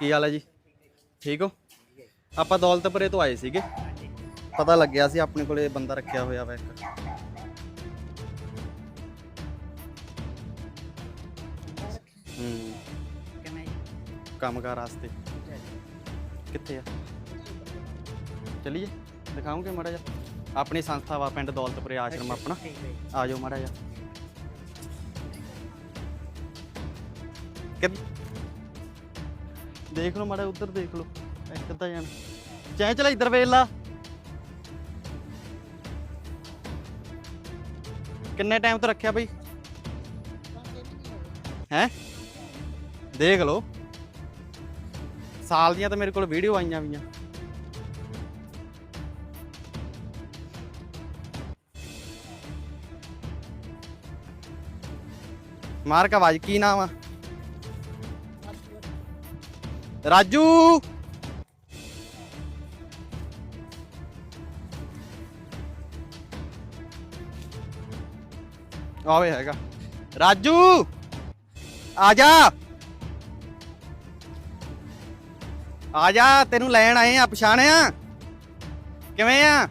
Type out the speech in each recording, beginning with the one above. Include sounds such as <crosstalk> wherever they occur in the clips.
ਕੀ ਹਾਲ ਹੈ ਜੀ? ਠੀਕ ਹੋ? ਆਪਾਂ ਦੌਲਤਪੁਰੇ ਤੋਂ ਆਏ ਸੀਗੇ। ਪਤਾ ਲੱਗਿਆ ਸੀ ਆਪਣੇ ਕੋਲੇ ਬੰਦਾ ਰੱਖਿਆ ਹੋਇਆ ਵਾ ਇੱਕ। ਹੂੰ। ਕੰਮਕਾਰ ਵਾਸਤੇ। ਕਿੱਥੇ ਆ? ਚਲਿਏ। ਦਿਖਾਉਂਗੇ ਮਾੜਾ ਜਿਹਾ। ਆਪਣੀ ਸੰਸਥਾ ਵਾ ਪਿੰਡ ਦੌਲਤਪੁਰੇ ਆਸ਼ਰਮ ਆਪਣਾ। ਆ ਜਾਓ ਮਾੜਾ ਜਿਹਾ। ਕਿ ਦੇਖ ਲਓ ਮਾੜਾ ਉੱਧਰ ਦੇਖ ਲਓ। ਇੱਕ ਤਾਂ ਜਾਣ। ਚੈ ਚਲਾ ਇੱਧਰ ਵੇਖ ਲਾ। ਕਿੰਨੇ ਟਾਈਮ ਤੋਂ ਰੱਖਿਆ ਬਈ? ਹੈ? ਦੇਖ ਲਓ। ਸਾਲ ਦੀਆਂ ਤਾਂ ਮੇਰੇ ਕੋਲ ਵੀਡੀਓ ਆਈਆਂ ਵੀਆਂ। ਮਾਰਕ ਆਵਾਜ਼, ਕੀ ਨਾਮ ਆ? ਰਾਜੂ ਆਵੇ ਹੈਗਾ। ਰਾਜੂ ਆ ਜਾ। ਆ ਜਾ, ਤੈਨੂੰ ਲੈਣ ਆਏ ਆ, ਪਛਾਣਿਆ? ਕਿਵੇਂ ਆ?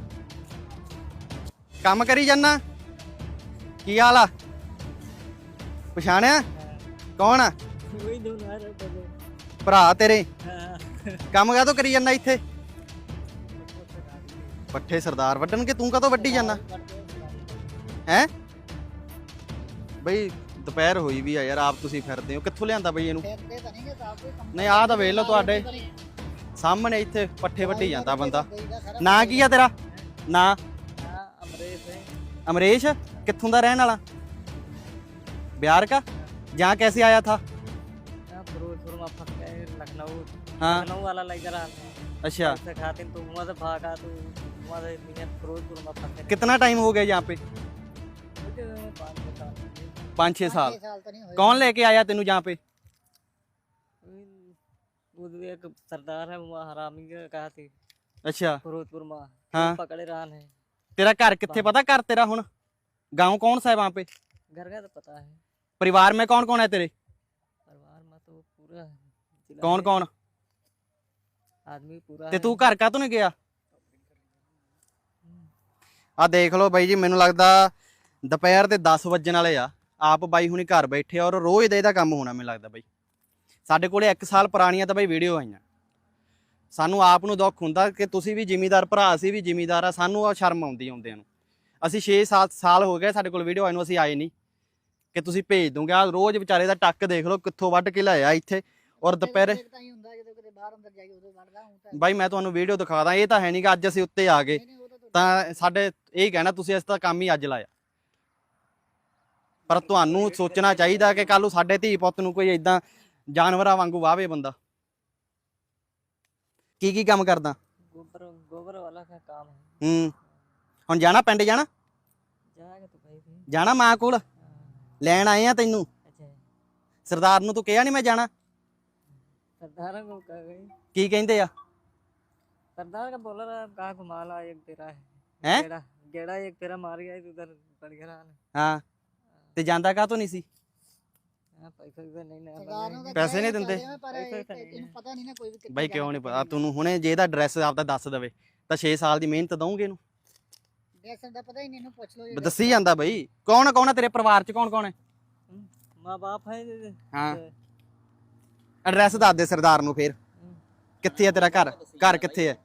ਕੰਮ ਕਰੀ ਜਾਨਾ? ਕੀ ਹਾਲ ਆ? ਪਛਾਣਿਆ? ਕੌਣ ਆ? ਭਰਾ ਤੇਰੇ। ਕੰਮ ਕਾਹਤੋਂ ਕਰੀ ਜਾਂਦਾ ਇੱਥੇ? ਪੱਠੇ ਸਰਦਾਰ ਵੱਢਣ ਕਿ ਤੂੰ ਕਾਹਤੋਂ ਵੱਢੀ ਜਾਂਦਾ? ਹੈ? ਬਈ ਦੁਪਹਿਰ ਹੋਈ ਵੀ ਆ ਯਾਰ ਆਪ ਤੁਸੀਂ ਫਿਰਦੇ ਹੋ। ਕਿੱਥੋਂ ਲਿਆਂਦਾ ਬਈ ਇਹਨੂੰ? ਨਹੀਂ ਆਹ ਤਾਂ ਵੇਖ ਲਓ ਤੁਹਾਡੇ। ਸਾਹਮਣੇ ਇੱਥੇ ਪੱਠੇ ਵੱਢੀ ਜਾਂਦਾ ਬੰਦਾ। ਨਾ ਕੀ ਆ ਤੇਰਾ? ਨਾ? ਅਮਰੇਸ਼ ਕਿੱਥੋਂ ਦਾ ਰਹਿਣ ਵਾਲਾ? ਬਿਆਰ ਕਾ? ਜਾਂ ਕੈਸੇ ਆਇਆ ਥਾ? हाँ लखनऊ वाला लेकर आते अच्छा से खाते तो वहाँ से भागा तो वहाँ से फिर फिरोजपुर में फंसे कितना टाइम हो गया यहाँ पे मुझे पाँच छः साल हो गए। पाँच छः साल साल तो नहीं हुए कौन लेके आया तेनू यहाँ पे वो एक सरदार है वहाँ हरामी का कहा थी अच्छा फिरोजपुर में हाँ पकड़े रहन है तेरा घर कितने पता घर तेरा हुन गांव कौन सा है वहाँ पे घर का तो पता है परिवार में कौन कौन है तेरे परिवार में तो पूरा जिला कौन है, कौन ਆਦਮੀ ਪੂਰਾ ਤੇ ਤੂੰ ਘਰ ਕਾ ਤੂੰ ਨਹੀਂ ਗਿਆ? ਆ ਦੇਖ ਲਓ ਬਾਈ ਜੀ ਮੈਨੂੰ ਲੱਗਦਾ ਦੁਪਹਿਰ ਦੇ 10 ਵਜਣ ਵਾਲੇ ਆ। ਆਪ ਬਾਈ ਹੁਣੀ ਘਰ ਬੈਠੇ ਔਰ ਰੋਜ਼ ਦਾ ਇਹਦਾ ਕੰਮ ਹੋਣਾ ਮੈਨੂੰ ਲੱਗਦਾ ਬਾਈ। ਸਾਡੇ ਕੋਲੇ 1 ਸਾਲ ਪੁਰਾਣੀਆਂ ਤਾਂ ਬਾਈ ਵੀਡੀਓ ਆਈਆਂ। ਸਾਨੂੰ ਆਪ ਨੂੰ ਦੁੱਖ ਹੁੰਦਾ ਕਿ ਤੁਸੀਂ ਵੀ ਜ਼ਿਮੀਦਾਰ ਭਰਾ ਸੀ ਵੀ ਜ਼ਿਮੀਦਾਰ ਆ ਸਾਨੂੰ ਆ ਸ਼ਰਮ ਆਉਂਦੀ ਆਉਂਦਿਆਂ ਨੂੰ। ਅਸੀਂ 6-7 ਸਾਲ ਹੋ ਗਏ ਸਾਡੇ ਕੋਲ ਵੀਡੀਓ ਆਈ ਨੂੰ ਅਸੀਂ ਆਏ ਨਹੀਂ। ਕਿ ਤੁਸੀਂ ਭੇਜ ਦੋਗੇ ਆ ਰੋਜ਼ ਵਿਚਾਰੇ ਦਾ ਟੱਕ ਦੇਖ ਲਓ ਕਿੱਥੋਂ ਵੱਢ ਕੇ ਲਾਇਆ ਇੱਥੇ। ਔਰ ਦੁਪਹਿਰੇ ਤਾਂ ਹੀ ਹੁੰਦਾ ਜਦੋਂ ਕਿਤੇ ਬਾਹਰ ਅੰਦਰ ਜਾਈ ਉਦੋਂ ਵੜਦਾ ਹੁਣ ਤਾਂ ਬਾਈ ਮੈਂ ਤੁਹਾਨੂੰ ਵੀਡੀਓ ਦਿਖਾਦਾ ਇਹ ਤਾਂ ਹੈ ਨਹੀਂ ਕਿ ਅੱਜ ਅਸੀਂ ਉੱਤੇ ਆ ਗਏ ਨਹੀਂ, ਨਹੀਂ, ਉਹ ਤਾਂ ਤਾਂ ਸਾਡੇ ਇਹ ਕਹਿਣਾ ਤੁਸੀਂ ਇਸ ਦਾ ਕੰਮ ਹੀ ਅੱਜ ਲਾਇਆ ਪਰ ਤੁਹਾਨੂੰ ਸੋਚਣਾ ਚਾਹੀਦਾ ਕਿ ਕੱਲ ਨੂੰ ਸਾਡੇ ਧੀ ਪੁੱਤ ਨੂੰ ਕੋਈ ਇਦਾਂ ਜਾਨਵਰਾਂ ਵਾਂਗੂ ਵਾਵੇ ਬੰਦਾ ਕੀ ਕੀ ਕੰਮ ਕਰਦਾ गोबर गोबर वाला का काम है ਹੂੰ ਹੁਣ ਜਾਣਾ ਪਿੰਡ ਜਾਣਾ जाएगा तो भाई भी ਜਾਣਾ ਮਾਂ ਕੋਲ हाँ, ਲੈਣ ਆਏ ਆ ਤੈਨੂੰ अच्छा है। ਸਰਦਾਰ ਨੂੰ ਤੂੰ ਕਿਹਾ ਨਹੀਂ ਮੈਂ ਜਾਣਾ सरदार को कह गई ਕੀ ਕਹਿੰਦੇ ਆ सरदार का बोला रहा कहा घुमा ला एक तेरा है हैं? गेड़ा गेड़ा एक तेरा मार गया तो उधर बढ़ गया रहा ਹਾਂ ਤੇ ਜਾਂਦਾ ਕਾਹ ਤੋਂ ਨਹੀਂ ਸੀ हाँ, पैसा वैसा नहीं ना ਸਰਦਾਰ ਨੂੰ ਤਾਂ ਪੈਸੇ ਕਹਿ ਨਹੀਂ ਕੇ ਦਿੰਦੇ? ਚੱਲੇ ਆ, ਪਰ ਪੈਸੇ ਇਹ- ਤਾਂ ਨਹੀਂ ਇਹਨੂੰ ਪਤਾ ਨਹੀਂ ਨਾ ਕੋਈ ਵੀ ਕਿੱਥੇ ਬਾਈ ਕਿਉਂ ਜਾਣਾ, ਨਹੀਂ ਕਿੱਥੇ ਪਤਾ ਤੁਹਾਨੂੰ ਹੁਣੇ ਜੇ ਇਹਦਾ ਐਡਰੈਸ ਆਪਦਾ ਦੱਸ ਦਵੇ ਤਾਂ 6 ਸਾਲ ਦੀ ਮਿਹਨਤ ਦਊਂਗੇ ਇਹਨੂੰ ਡਰੈਸ ਦਾ ਪਤਾ ਹੀ ਨਹੀਂ ਇਹਨੂੰ ਪੁੱਛ ਲਓ ਬ- ਦੱਸੀ ਜਾਂਦਾ ਬਈ ਕੌਣ ਕੌਣ ਆ ਤੇਰੇ ਪਰਿਵਾਰ ਚ ਕੌਣ ਕੌਣ ਹੈ माँ बाप है ਹਾਂ ਐਡਰੈਸ ਦੱਸ ਦੇ ਸਰਦਾਰ ਨੂੰ ਫੇਰ। ਕਿੱਥੇ ਹੈ ਤੇਰਾ ਘਰ? ਘਰ ਕਿੱਥੇ ਹੈ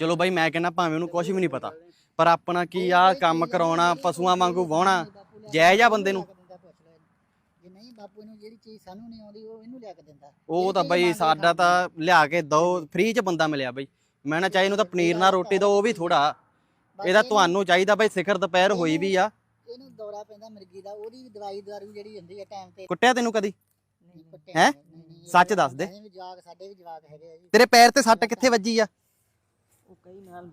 ਚਲੋ ਬਾਈ, ਮੈਂ ਕਹਿੰਦਾ ਭਾਵੇਂ ਉਹਨੂੰ ਕੁਝ ਵੀ ਨਹੀਂ ਪਤਾ, ਪਰ ਆਪਣਾ ਕੀ ਆ, ਕੰਮ ਕਰਾਉਣਾ, ਪਸ਼ੂਆਂ ਵਾਂਗੂ ਵਾਹਣਾ ਜਾਇਜ਼ ਆ ਬੰਦੇ ਨੂੰ। ਉਹ ਤਾਂ ਬਾਈ, ਸਾਡਾ ਤਾਂ ਲਿਆ ਕੇ ਦੋ ਫ੍ਰੀ ਚ ਬੰਦਾ ਮਿਲਿਆ ਬਾਈ। ਮੈਂ ਨਾ ਚਾਹੀ ਨੂੰ ਤਾਂ ਪਨੀਰ ਨਾਲ ਰੋਟੀ ਦੋ, ਉਹ ਵੀ ਥੋੜਾ ਇਹਦਾ ਤੁਹਾਨੂੰ ਚਾਹੀਦਾ ਬਾਈ, ਸਿਖਰ ਦੁਪਹਿਰ ਹੋਈ ਵੀ ਆ। ਕੁੱਟਿਆ ਤੈਨੂੰ ਕਦੀ? ਨਹੀਂ ਸੱਚ ਦੱਸ ਦੇ। ਤੇਰੇ ਪੈਰ ਤੇ ਸੱਟ ਕਿੱਥੇ ਵੱਜੀ ਆ? ਉਹ ਕਈ ਨਾਲ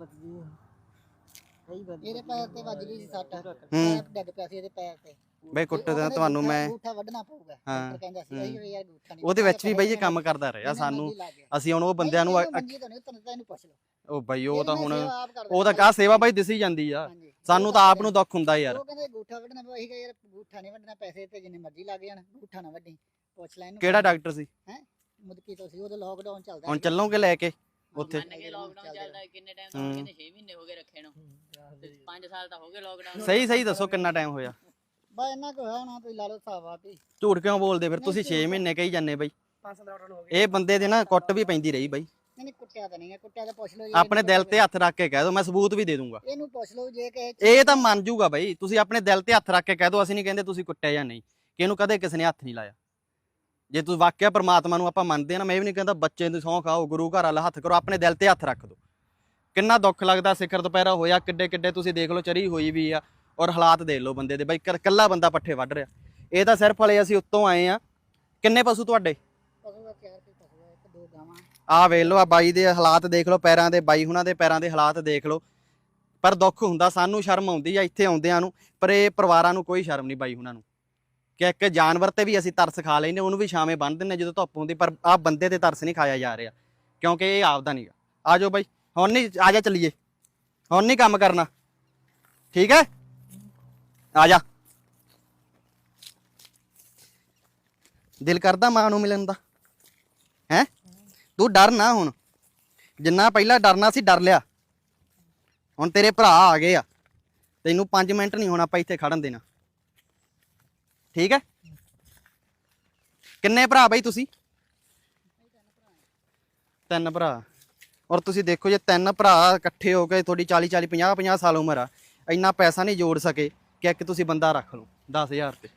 ਤੁਹਾਨੂੰ ਮੈਂ ਅੰਗੂਠਾ ਵੱਢਣਾ ਪਊਗਾ। ਕਹਿੰਦਾ ਸੀ ਅਸੀਂ ਯਾਰ ਅੰਗੂਠਾ ਨਹੀਂ ਉਹਦੇ ਵਿੱਚ ਵੀ ਬਈ ਇਹ ਕੰਮ ਕਰਦਾ ਰਿਹਾ। ਸਾਨੂੰ ਅਸੀਂ ਹੁਣ ਉਹ ਬੰਦਿਆਂ ਨੂੰ ਉਹ ਬਈ ਉਹ ਤਾਂ ਹੁਣ ਉਹ ਤਾਂ ਕਾ ਸੇਵਾ ਬਾਈ ਦਿਸੀ ਜਾਂਦੀ ਆ। ਸਾਨੂੰ ਤਾਂ ਆਪ ਨੂੰ ਦੁੱਖ ਹੁੰਦਾ ਯਾਰ। ਉਹ ਕਹਿੰਦੇ ਗੂਠਾ ਵੱਢਣਾ ਪਿਆ ਅਸੀਂ ਕਿਹਾ ਯਾਰ ਗੂਠਾ ਨਹੀਂ ਵੱਢਣਾ ਪੈਸੇ ਤੇ ਜਿੰਨੇ ਮਰਜ਼ੀ ਲੱਗ ਜਾਣ ਗੂਠਾ ਨਾ ਵੱਢੀ ਪੁੱਛ ਲੈ ਇਹਨੂੰ। ਕਿਹੜਾ ਡਾਕਟਰ ਸੀ? ਮੁਦਕੀ ਤੋਂ ਸੀ ਉਹਦਾ ਲੋਕਡਾਊਨ ਚੱਲਦਾ ਹੁਣ ਸੀ। ਚੱਲੋਗੇ ਲੈ ਕੇ ਹਾਂ, ਉੱਥੇ? ਮੰਨ ਕੇ ਲਾਕਡਾਊਨ ਚੱਲਦਾ। ਚੱਲਦਾ। ਕਿੰਨੇ ਟਾਈਮ ਤੋਂ ਹੂੰ। ਕਹਿੰਦੇ 6 ਮਹੀਨੇ ਹੋ ਗਏ ਰੱਖੇ ਨੂੰ। 5 ਸਾਲ ਤਾਂ ਹੋ ਗਏ ਲਾਕਡਾਊਨ ਸਹੀ ਸਹੀ ਦੱਸੋ ਕਿੰਨਾ ਟਾਈਮ ਹੋਇਆ? ਬਸ ਇੰਨਾ ਕੁ ਹੋਇਆ ਹੋਣਾ ਤੁਸੀਂ ਲਾ ਲਓ ਹਿਸਾਬ ਆ ਵੀ ਝੂਠ ਕਿਉਂ ਬੋਲਦੇ ਫਿਰ? ਤੁਸੀਂ 6 ਮਹੀਨੇ ਕਹੀ ਜਾਂਦੇ ਬਈ। ਇਹ ਬੰਦੇ ਦੇ ਨਾ ਕੁੱਟ ਵੀ ਪੈਂਦੀ ਰਹੀ ਬਈ। ਨਹੀਂ ਨਹੀਂ ਕੁੱਟਿਆ ਤਾਂ ਨਹੀਂ ਹੈ ਕੁੱਟਿਆ ਤਾਂ ਪੁੱਛ ਲਓ ਜੀ ਆਪਣੇ ਦਿਲ ਤੇ ਹੱਥ ਰੱਖ ਕੇ ਕਹਿ ਦਿਓ ਮੈਂ ਸਬੂਤ ਵੀ ਦੇ ਦੂੰਗਾ। ਇਹਨੂੰ ਪੁੱਛ ਲਓ ਜੇ ਕਿ ਇਹ ਤਾਂ ਮੰਨ ਜੂਗਾ ਬਈ ਤੁਸੀਂ ਆਪਣੇ ਦਿਲ ਤੇ ਹੱਥ ਰੱਖ ਕੇ ਕਹਿ ਦਿਓ ਅਸੀਂ ਨਹੀਂ ਕਹਿੰਦੇ ਤੁਸੀਂ ਕੁੱਟਿਆ ਜਾਂ ਨਹੀਂ ਕਿ ਇਹਨੂੰ ਕਦੇ ਕਿਸੇ ਨੇ ਹੱਥ ਨਹੀਂ ਲਾਇਆ। ਜੇ ਤੁਸੀਂ ਵਾਕਿਆ ਪ੍ਰਮਾਤਮਾ ਨੂੰ ਆਪਾਂ ਮੰਨਦੇ ਆ ਨਾ ਮੈਂ ਵੀ ਨਹੀਂ ਕਹਿੰਦਾ ਬੱਚੇ ਨੂੰ ਸਹੁੰ ਖਾਓ ਗੁਰੂ ਘਰ ਵਾਲਾ ਹੱਥ ਕਰੋ ਆਪਣੇ ਦਿਲ ਤੇ ਹੱਥ ਰੱਖ ਦਿਓ। ਕਿੰਨਾ ਦੁੱਖ ਲੱਗਦਾ ਸਿਖਰ ਦੁਪਹਿਰਾ ਹੋਇਆ ਕਿੱਡੇ ਕਿੱਡੇ ਤੁਸੀਂ ਦੇਖ ਲਓ ਚਰੀ ਹੋਈ ਵੀ ਆ ਔਰ ਹਾਲਾਤ ਦੇਖ ਲਓ ਬੰਦੇ ਦੇ ਬਈ ਕਰ- ਕੱਲਾ ਬੰਦਾ ਪੱਠੇ ਵੱਢ ਰਿਹਾ। ਇਹ ਤਾਂ ਸਿਰਫ ਹਲੇ ਅਸੀਂ ਉੱਤੋਂ ਆਏ ਆ ਕਿੰਨੇ ਪਸ਼ੂ ਤੁਹਾਡੇ ਪਸ਼ੂ ਦਾ ਚਾਰ ਕੋਈ ਪਸ਼ੂ ਆ, ਇੱਕ ਦੋ ਗਾਵਾਂ ਆਹ ਵੇਖ ਲਓ ਆ ਬਾਈ ਦੇ ਹਾਲਾਤ ਦੇਖ ਲਓ, ਪੈਰਾਂ ਦੇ, ਬਾਈ ਹੁਣਾਂ ਦੇ ਪੈਰਾਂ ਦੇ ਹਾਲਾਤ ਦੇਖ ਲਓ। ਪਰ ਦੁੱਖ ਹੁੰਦਾ, ਸਾਨੂੰ ਸ਼ਰਮ ਆਉਂਦੀ ਆ ਇੱਥੇ ਆਉਂਦਿਆਂ ਨੂੰ, ਪਰ ਇਹ ਪਰਿਵਾਰਾਂ ਨੂੰ ਕੋਈ ਸ਼ਰਮ ਨਹੀਂ ਬਾਈ ਹੁਣਾਂ ਨੂੰ। ਕਿ ਇੱਕ ਜਾਨਵਰ ਤੇ ਵੀ ਅਸੀਂ ਤਰਸ ਖਾ ਲੈਨੇ ਉਹਨੂੰ ਵੀ ਛਾਵੇਂ ਬੰਨ ਦਿੰਨੇ ਜਦੋਂ ਧੁੱਪ ਹੁੰਦੀ, ਪਰ ਆਹ ਬੰਦੇ ਤੇ ਤਰਸ ਨਹੀਂ ਖਾਇਆ ਜਾ ਰਿਹਾ, ਕਿਉਂਕਿ ਇਹ ਆਪਦਾ ਨਹੀਂਗਾ ਆ ਜਾਓ ਬਾਈ, ਹੁਣ ਨਹੀਂ, ਆ ਜਾ ਚੱਲੀਏ। ਹੁਣ ਨਹੀਂ ਕੰਮ ਕਰਨਾ। ਠੀਕ ਹੈ? ਆ ਜਾ। ਦਿਲ ਕਰਦਾ ਮਾਂ ਨੂੰ ਮਿਲਣ ਦਾ। ਹੈ? ਤੂੰ ਡਰ ਨਾ ਹੁਣ। ਜਿੰਨਾ ਪਹਿਲਾਂ ਡਰਨਾ ਸੀ, ਡਰ ਲਿਆ। ਹੁਣ ਤੇਰੇ ਭਰਾ ਆ ਗਏ ਆ। ਤੈਨੂੰ 5 ਮਿੰਟ ਨਹੀਂ ਹੋਣਾ ਆਪਾਂ ਇੱਥੇ ਖੜਨ ਦੇਣਾ। ਠੀਕ ਹੈ? ਕਿੰਨੇ ਭਰਾ ਬਾਈ ਤੁਸੀਂ? ਤਿੰਨ ਭਰਾ। ਔਰ ਤੁਸੀਂ ਦੇਖੋ ਜੇ ਤਿੰਨ ਭਰਾ ਇਕੱਠੇ ਹੋ ਕੇ ਤੁਹਾਡੀ 40 40 50 50 ਸਾਲ ਉਮਰ ਆ, ਇੰਨਾ ਪੈਸਾ ਨਹੀਂ ਜੋੜ ਸਕੇ ਕਿ ਇੱਕ ਤੁਸੀਂ ਬੰਦਾ ਰੱਖ ਲਓ 10000 ਤੇ।